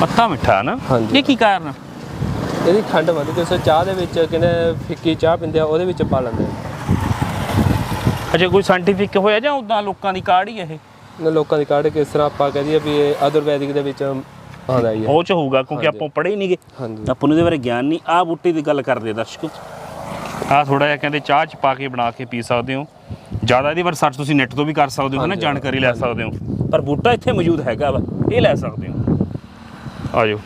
ਪੱਤਾ ਮਿੱਠਾ ਨਾ? ਹਾਂਜੀ। ਇਹ ਕੀ ਕਾਰਨ ਇਹਦੀ ਖੰਡ ਵੱਧ ਕਿਸੇ ਚਾਹ ਦੇ ਵਿੱਚ ਕਹਿੰਦੇ ਫਿੱਕੀ ਚਾਹ ਪੀਂਦੇ ਆ ਉਹਦੇ ਵਿੱਚ ਪਾ ਲੈਂਦੇ ਅੱਛਾ ਕੋਈ ਸਾਇੰਟੀਫਿਕ ਹੋਇਆ ਜਾਂ ਉਦਾਂ ਲੋਕਾਂ ਦੀ ਕਾਢ ਹੀ ਇਹ? ਲੋਕਾਂ ਦੀ ਕਾਢ ਕਿਸ ਤਰ੍ਹਾਂ ਆਪਾਂ ਕਹਦੇ ਵੀ ਇਹ ਆਯੁਰਵੈਦਿਕ ਦੇ ਵਿੱਚ ਆਉਂਦਾ ਹੀ ਹੈ। ਉਹ ਚ ਹੋਊਗਾ ਕਿਉਂਕਿ ਆਪਾਂ ਪੜ੍ਹੇ ਹੀ ਨਹੀਂਗੇ। ਹਾਂਜੀ। ਆਪਾਂ ਨੂੰ ਇਹਦੇ ਬਾਰੇ ਗਿਆਨ ਨਹੀਂ। ਆਹ ਬੂਟੇ ਦੀ ਗੱਲ ਕਰਦੇ ਆ ਦਰਸ਼ਕੋ। ਆਹ ਥੋੜਾ ਜਿਹਾ ਕਹਿੰਦੇ ਚਾਹ ਚ ਪਾ ਕੇ ਬਣਾ ਕੇ ਪੀ ਸਕਦੇ ਹੋ। ਜ਼ਿਆਦਾ ਇਹਦੀ ਸਰਚ ਤੁਸੀਂ ਨੈਟ ਤੋਂ ਵੀ ਕਰ ਸਕਦੇ ਹੋ ਹਨਾ ਹਾਂਜੀ, ਜਾਣਕਾਰੀ ਲੈ ਸਕਦੇ ਹੋ। ਪਰ ਬੂਟਾ ਇੱਥੇ ਮੌਜੂਦ ਹੈਗਾ ਵਾ। ਇਹ ਲੈ ਸਕਦੇ ਹੋ। ਆਜੋ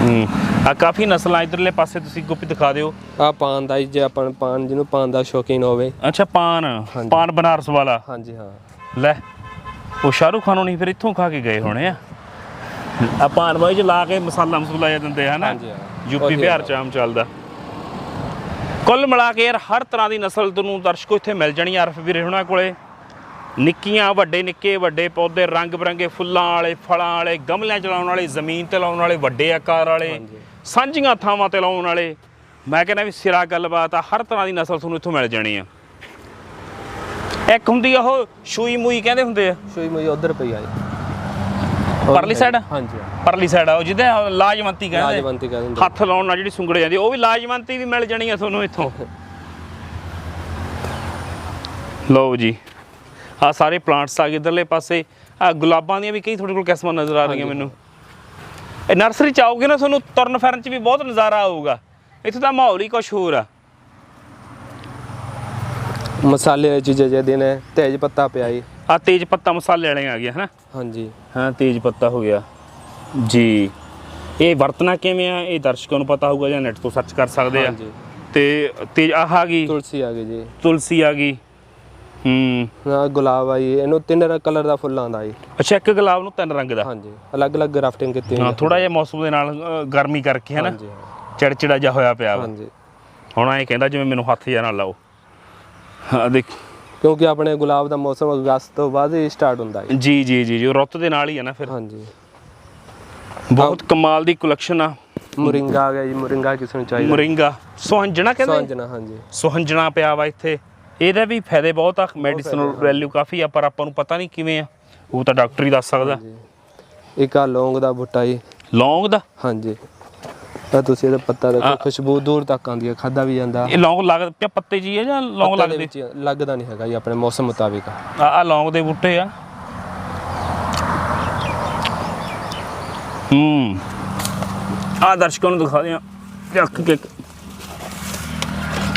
ਹੂੰ। ਆ ਕਾਫੀ ਨਸਲਾਂ ਇਧਰਲੇ ਪਾਸੇ ਤੁਸੀਂ ਗੁੱਪੀ ਦਿਖਾ ਦਿਓ। ਆ ਪਾਨ ਦਾ ਜੀ, ਆਪਾਂ ਪਾਨ ਜਿਹਨੂੰ ਪਾਨ ਦਾ ਸ਼ੌਕੀਨ ਹੋਵੇ। ਅੱਛਾ ਪਾਨ ਹਾਂਜੀ। ਪਾਨ ਬਨਾਰਸ ਵਾਲਾ। ਹਾਂਜੀ ਹਾਂ। ਲੈ ਉਹ ਸ਼ਾਹਰੁਖ ਖਾਨ ਨਹੀਂ ਫਿਰ ਇੱਥੋਂ ਖਾ ਕੇ ਗਏ ਹੋਣੇ ਆ। ਆ ਪਾਨ ਬਾਈ ਚ ਲਾ ਕੇ ਮਸਾਲਾ ਮਸੂਲਾ ਜਿਹਾ ਦਿੰਦੇ ਹਨਾ? ਹਾਂਜੀ ਹਾਂ। ਯੂਪੀ ਉਹੀ ਬਿਹਾਰ ਚ ਆਮ ਚੱਲਦਾ। ਕੁੱਲ ਮਿਲਾ ਕੇ ਯਾਰ ਹਰ ਤਰ੍ਹਾਂ ਦੀ ਨਸਲ ਤੁਹਾਨੂੰ ਦਰਸ਼ਕੋ ਇੱਥੇ ਮਿਲ ਜਾਣੀ ਆਰਫ ਵੀਰੇ ਹੁਣਾਂ ਕੋਲੇ। ਨਿੱਕੀਆਂ ਵੱਡੇ ਨਿੱਕੇ ਵੱਡੇ ਪੌਦੇ ਰੰਗ ਬਰੰਗੇ ਫੁੱਲਾਂ ਵਾਲੇ ਫਲਾਂ ਵਾਲੇ ਗਮਲਿਆਂ ਚ ਲਾਉਣ ਵਾਲੇ ਜ਼ਮੀਨ ਤੇ ਲਾਉਣ ਵਾਲੇ ਵੱਡੇ ਆਕਾਰ ਵਾਲੇ। ਹਾਂਜੀ। ਸਾਂਝੀਆਂ ਥਾਵਾਂ ਤੇ ਲਾਉਣ ਵਾਲੇ। ਮੈਂ ਕਹਿੰਦਾ ਵੀ ਸਿਰਾ ਗੱਲਬਾਤ ਆ ਹਰ ਤਰ੍ਹਾਂ ਦੀ ਨਸਲ ਤੁਹਾਨੂੰ ਇੱਥੋਂ ਮਿਲ ਜਾਣੀ ਆ। ਇੱਕ ਹੁੰਦੀ ਆ ਉਹ ਸ਼ੂਈ ਮੂਈ ਕਹਿੰਦੇ ਹੁੰਦੇ ਆ। ਸ਼ੋਈ ਮੋਈ ਉਧਰ ਪਈ ਆ ਜੀ। ਪਰਲੀ side? ਹਾਂਜੀ ਪਰਲੀ ਸਾਈਡ ਆ ਉਹ ਜਿਹਦੇ ਲਾਜਵੰਤੀ ਕਹਿੰਦੇ। ਲਾਜਵੰਤੀ ਕਹਿੰਦੇ ਹੁੰਦੇ ਹੱਥ ਲਾਉਣ ਨਾਲ ਜਿਹੜੀ ਸੁੰਗੜ ਜਾਂਦੀ ਉਹ ਵੀ ਲਾਜਵੰਤੀ ਵੀ ਮਿਲ ਜਾਣੀ ਆ ਤੁਹਾਨੂੰ ਇੱਥੋਂ। ਲਓ ਜੀ ਆ ਸਾਰੇ ਪਲਾਂਟਸ ਆ ਗਏ ਇਧਰਲੇ ਪਾਸੇ। ਆ ਗੁਲਾਬਾਂ ਦੀਆਂ ਵੀ ਕਈ ਤੁਹਾਡੇ ਕੋਲ ਕਿਸਮਾਂ ਨਜ਼ਰ ਆ ਰਹੀਆਂ ਮੈਨੂੰ। ਇਹ ਨਰਸਰੀ ਚ ਆਓਗੇ ਨਾ ਤੁਹਾਨੂੰ ਤੁਰਨ ਫਿਰਨ ਚ ਵੀ ਬਹੁਤ ਨਜ਼ਾਰਾ ਆਊਗਾ। ਇੱਥੇ ਤਾਂ ਮਾਹੌਲ ਹੀ ਕੁਛ ਹੋਰ ਆ। ਮਸਾਲੇ ਵਾਲੀ ਚੀਜ਼ਾਂ ਜਿਹਦੇ ਨੇ ਤੇਜ ਪੱਤਾ ਪਿਆ ਜੀ। ਆ ਤੇਜ ਪੱਤਾ ਮਸਾਲੇ ਵਾਲੇ ਆ ਗਏ ਹਨਾ? ਹਾਂਜੀ। ਹਾਂ ਤੇਜ ਪੱਤਾ ਹੋ ਗਿਆ। ਜੀ। ਇਹ ਵਰਤਣਾ ਕਿਵੇਂ ਆ? ਇਹ ਦਰਸ਼ਕਾਂ ਨੂੰ ਪਤਾ ਹੋਊਗਾ ਜਾਂ ਨੈਟ ਤੋਂ ਸਰਚ ਕਰ ਸਕਦੇ ਆ। ਹਾਂਜੀ। ਤੇ ਤੇਜ ਆਹ ਆ ਗਈ। ਤੁਲਸੀ ਆ ਗਈ ਜੀ। ਤੁਲਸੀ ਆ ਗਈ। ਹੂੰ। ਨਾਲ ਗੁਲਾਬ ਆ ਜੀ ਇਹਨੂੰ ਤਿੰਨ ਕਲਰ ਦਾ ਫੁੱਲ ਆਂਦਾ ਜੀ। ਅੱਛਾ ਇੱਕ ਗੁਲਾਬ ਨੂੰ ਤਿੰਨ ਰੰਗ ਦਾ? ਹਾਂਜੀ ਅਲੱਗ-ਅਲੱਗ ਗ੍ਰਾਫਟਿੰਗ ਕੀਤੀ ਹੋਈ ਹਾਂ ਹੈ। ਥੋੜਾ ਜਿਹਾ ਮੌਸਮ ਦੇ ਨਾਲ ਅ, ਗਰਮੀ ਕਰਕੇ ਹੈ ਨਾ? ਹਾਂਜੀ ਹਾਂ। ਚਿੜਚਿੜਾ ਜਿਹਾ ਹੋਇਆ ਪਿਆ ਵਾ। ਹਾਂਜੀ। ਹੁਣ ਐ ਕਹਿੰਦਾ ਜਿਵੇਂ ਮੈਨੂੰ ਹੱਥ ਜਿਹਾ ਨਾ ਲਾਓ। ਹਾਂ ਦੇਖ। ਕਿਉਂਕਿ ਆਪਣੇ ਗੁਲਾਬ ਦਾ ਮੌਸਮ ਅਗਸਤ ਤੋਂ ਬਾਅਦ ਹੀ ਸਟਾਰਟ ਹੁੰਦਾ ਹੈ ਜੀ ਜੀ ਜੀ ਜੀ ਉਹ ਰੁੱਤ ਦੇ ਨਾਲ ਹੀ ਆ ਨਾ ਫਿਰ। ਹਾਂਜੀ। ਬਹੁਤ ਕਮਾਲ ਦੀ ਕਲੈਕਸ਼ਨ ਆ। ਮੁਰਿੰਗਾ ਆ ਗਿਆ ਜੀ ਮੁਰਿੰਗਾ ਕਿਸ ਨੂੰ ਚਾਹੀਦਾ? ਮੋਰਿੰਗਾ। ਸੁਹੰਜਣਾ ਕਹਿੰਦੇ? ਸਾਂਝਣਾ ਹਾਂਜੀ। ਸੁਹੰਜਣਾ ਪਿਆ ਵਾ ਇੱਥੇ। ਇਹਦਾ ਵੀ ਫਾਇਦੇ ਬਹੁਤ ਆ ਮੈਡੀਸਨਲ ਵੈਲਿਊ ਕਾਫੀ ਆ ਪਰ ਆਪਾਂ ਨੂੰ ਪਤਾ ਨਹੀਂ ਕਿਵੇਂ ਆ। ਉਹ ਤਾਂ ਡਾਕਟਰ ਹੀ ਦੱਸ ਸਕਦਾ। ਇੱਕ ਆ ਲੌਂਗ ਦਾ ਬੂਟਾ ਜੀ। ਲੌਂਗ ਦਾ? ਹਾਂਜੀ। ਤਾਂ ਤੁਸੀਂ ਇਹਦਾ ਪੱਤਾ ਦੇਖੋ ਖੁਸ਼ਬੂ ਦੂਰ ਤੱਕ ਆਉਂਦੀ ਹੈ ਖਾਦਾ ਵੀ ਜਾਂਦਾ। ਇਹ ਲੌਂਗ ਲੱਗ ਪਿਆ ਪੱਤੇ ਜੀ ਆ ਜਾਂ ਲੌਂਗ ਲੱਗਦੇ? ਵਿੱਚ ਹੀ ਲੱਗਦਾ ਨਹੀਂ ਹੈਗਾ ਜੀ ਆਪਣੇ ਮੌਸਮ ਮੁਤਾਬਿਕ। ਆ ਆ ਲੌਂਗ ਦੇ ਬੂਟੇ ਆ। ਹੂੰ। ਆ ਦਰਸ਼ਕਾਂ ਨੂੰ ਦਿਖਾ ਦਿਆਂ ਚੱਕ ਕੇ।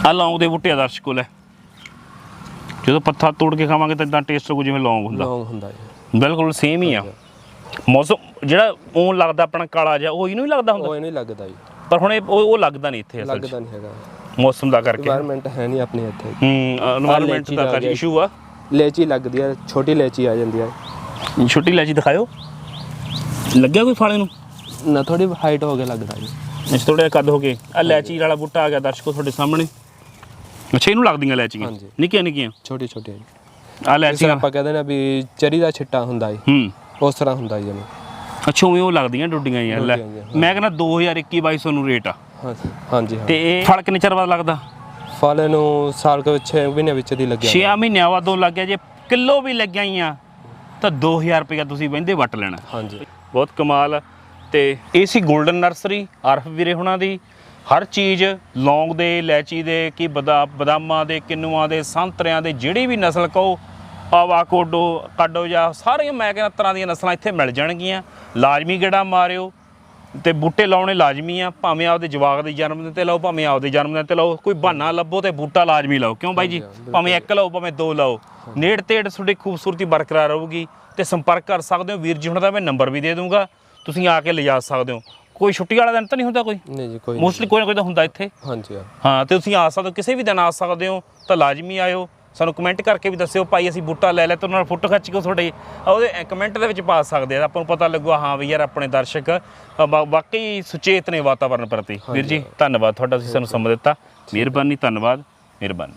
ਆ ਲੌਂਗ ਦੇ ਬੂਟੇ ਆ ਦਰਸ਼ਕੋ ਲੈ। ਜਦੋਂ ਪੱਥਾ ਤੋੜ ਕੇ ਖਾਵਾਂਗੇ ਤਾਂ ਇਦਾਂ ਟੇਸਟ ਹੋਊ ਜਿਵੇਂ ਲੌਂਗ ਹੁੰਦਾ। ਲੌਂਗ ਹੁੰਦਾ ਜੀ। ਬਿਲਕੁਲ ਸੇਮ ਹੀ ਆ। ਮੌਸਮ ਜਿਹੜਾ ਉਹ ਲੱਗਦਾ ਆਪਣਾ ਕਾਲਾ ਜਿਹਾ ਉਹ ਇਹਨੂੰ ਹੀ ਲੱਗਦਾ ਹੁੰਦਾ? ਉਹ ਇਹਨੂੰ ਹੀ ਲੱਗਦਾ ਜੀ। ਪਰ ਹੁਣ ਇਹ ਉਹ ਲੱਗਦਾ ਨਹੀਂ ਇੱਥੇ ਅਸਲ ਲੱਗਦਾ ਨਹੀਂ ਹੈਗਾ। ਮੌਸਮ ਦਾ ਕਰਕੇ। এনवायरमेंट ਹੈ ਨਹੀਂ ਆਪਣੇ ਇੱਥੇ। ਹੂੰ এনवायरमेंट ਦਾ ਕਰਕੇ ਇਸ਼ੂ ਆ। ਲੈਚੀ ਲੱਗਦੀ ਆ ਛੋਟੀ ਲੈਚੀ ਆ ਜਾਂਦੀ ਆ। ਛੋਟੀ ਲੈਚੀ ਦਿਖਾਓ ਲੱਗਿਆ ਕੋਈ ਫਲ ਨੂੰ? ਨਾ ਥੋੜੀ ਹਾਈਟ ਹੋ ਗਿਆ ਲੱਗਦਾ ਜੀ। ਇਸ ਥੋੜਾ ਕੱਦ ਹੋ ਗਏ ਆ ਲੈਚੀ ਵਾਲਾ ਬੂਟਾ ਆ ਗਿਆ ਦਰਸ਼ਕੋ ਤੁਹਾਡੇ ਸਾਹਮਣੇ। ਅੱਛਾ ਇਹਨੂੰ ਲੱਗਦੀਆਂ ਇਲਾਚੀਆਂ ਹਾਂਜੀ। ਨਿੱਕੀਆਂ ਨਿੱਕੀਆਂ? ਛੋਟੀ ਛੋਟੀ ਆ ਜਿਸ ਇਲਾਚੀਆਂ ਆਪਾਂ ਕਹਿੰਦੇ ਨੇ ਵੀ ਚਰੀ ਦਾ ਛਿੱਟਾ ਹੁੰਦਾ ਜੀ। ਹੂੰ। ਉਸ ਤਰ੍ਹਾਂ ਹੁੰਦਾ ਜੀ ਇਹਨੂੰ। ਅੱਛਾ ਉਵੇਂ ਉਹ ਲੱਗਦੀਆਂ ਡੁੱਡੀਆਂ ਆ ਲੈ ਡੁੱਡੀਆਂ ਮੈਂ ਕਹਿੰਦਾ 2021 2200 ਨੂੰ ਰੇਟ ਆ। ਹਾਂ ਹਾਂਜੀ ਹਾਂ। ਤੇ ਇਹ ਫਲ ਕਿੰਨੇ ਚਿਰ ਬਾਅਦ ਲੱਗਦਾ? ਫਲ ਨੂੰ ਸਾਲ ਕੇ ਵਿੱਚ 6 ਮਹੀਨੇ ਵਿੱਚ ਦੀ ਲੱਗਿਆ 6 ਮਹੀਨਿਆਂ ਬਾਅਦ ਉਹ ਲੱਗ ਗਿਆ ਜੇ ਕਿਲੋ ਵੀ ਲੱਗੀਆਂ ਹੀ ਆ ਤਾਂ 2000 ਰੁਪਏ ਤੁਸੀਂ ਵਹਿੰਦੇ ਵੱਟ ਲੈਣਾ। ਹਾਂਜੀ। ਬਹੁਤ ਕਮਾਲ। ਆ। ਤੇ ਇਹ ਸੀ 골ਡਨ ਨਰਸਰੀ ਆਰਫ ਵੀਰੇ ਹੁਣਾਂ ਦੀ। ਹਰ ਚੀਜ਼ ਲੌਂਗ ਦੇ ਇਲਾਇਚੀ ਦੇ ਕੀ ਬਦਾ ਬਦਾਮਾਂ ਦੇ ਕਿੰਨੂਆਂ ਦੇ ਸੰਤਰਿਆਂ ਦੇ ਜਿਹੜੀ ਵੀ ਨਸਲ ਕਹੋ ਆਵਾਕੋਡੋ ਕਾਡੋ ਜਾਂ ਸਾਰੀਆਂ ਮੈਂ ਕਹਿੰਦਾ ਤਰ੍ਹਾਂ ਦੀਆਂ ਨਸਲਾਂ ਇੱਥੇ ਮਿਲ ਜਾਣਗੀਆਂ। ਲਾਜ਼ਮੀ ਗੇੜਾ ਮਾਰਿਓ ਤੇ ਬੂਟੇ ਲਾਉਣੇ ਲਾਜ਼ਮੀ ਆ ਭਾਵੇਂ ਆਪਦੇ ਜਵਾਕ ਦੇ ਜਨਮ ਦਿਨ ਤੇ ਲਾਓ ਭਾਵੇਂ ਆਪਦੇ ਜਨਮ ਦਿਨ ਤੇ ਲਾਓ ਕੋਈ ਬਹਾਨਾ ਲੱਭੋ ਤੇ ਬੂਟਾ ਲਾਜ਼ਮੀ ਲਾਓ। ਕਿਉਂ ਬਾਈ ਜੀ? ਭਾਵੇਂ ਇੱਕ ਲਾਓ ਭਾਵੇਂ ਦੋ ਲਾਓ। ਨੇੜ ਤੇੜ ਤੁਹਾਡੀ ਖੂਬਸੂਰਤੀ ਬਰਕਰਾਰ ਰਹੂਗੀ ਤੇ ਸੰਪਰਕ ਕਰ ਸਕਦੇ ਹੋ। ਵੀਰ ਜੀ ਹੁਣਾਂ ਦਾ ਮੈਂ ਨੰਬਰ ਵੀ ਦੇ ਦੂੰਗਾ। ਤੁਸੀਂ ਆ ਕੇ ਲਿਜਾ ਸਕਦੇ ਹੋ। ਕੋਈ ਛੁੱਟੀ ਵਾਲਾ ਦਿਨ ਤਾਂ ਨਹੀਂ ਹੁੰਦਾ ਕੋਈ? ਨਹੀਂ ਜੀ ਕੋਈ। ਮੋਸਟਲੀ ਕੋਈ ਨਾ ਕੋਈ ਤਾਂ ਹੁੰਦਾ ਇੱਥੇ। ਹਾਂਜੀ ਹਾਂ। ਹਾਂ ਤੇ ਤੁਸੀਂ ਆ ਸਕਦੇ ਹੋ ਕਿਸੇ ਵੀ ਦਿਨ ਆ ਸਕਦੇ ਹੋ ਤਾਂ ਲਾਜ਼ਮੀ ਆਇਓ। ਸਾਨੂੰ ਕਮੈਂਟ ਕਰਕੇ ਵੀ ਦੱਸਿਓ ਭਾਈ ਅਸੀਂ ਬੂਟਾ ਲੈ ਲਿਆ ਤੇ ਉਹਨਾਂ ਨਾਲ ਫੋਟੋ ਖਿੱਚ ਕੇ ਤੁਹਾਡੇ ਉਹਦੇ ਕਮੈਂਟ ਦੇ ਵਿੱਚ ਪਾ ਸਕਦੇ ਆ। ਆਪਾਂ ਨੂੰ ਪਤਾ ਲੱਗੂਗਾ ਹਾਂ ਵੀ ਯਾਰ ਆਪਣੇ ਦਰਸ਼ਕ ਵਾਕਈ ਸੁਚੇਤ ਨੇ ਵਾਤਾਵਰਣ ਪ੍ਰਤੀ। ਵੀਰ ਜੀ ਧੰਨਵਾਦ ਤੁਹਾਡਾ ਤੁਸੀਂ ਸਾਨੂੰ ਸਮਾਂ ਦਿੱਤਾ। ਮਿਹਰਬਾਨੀ ਧੰਨਵਾਦ ਮਿਹਰਬਾਨੀ।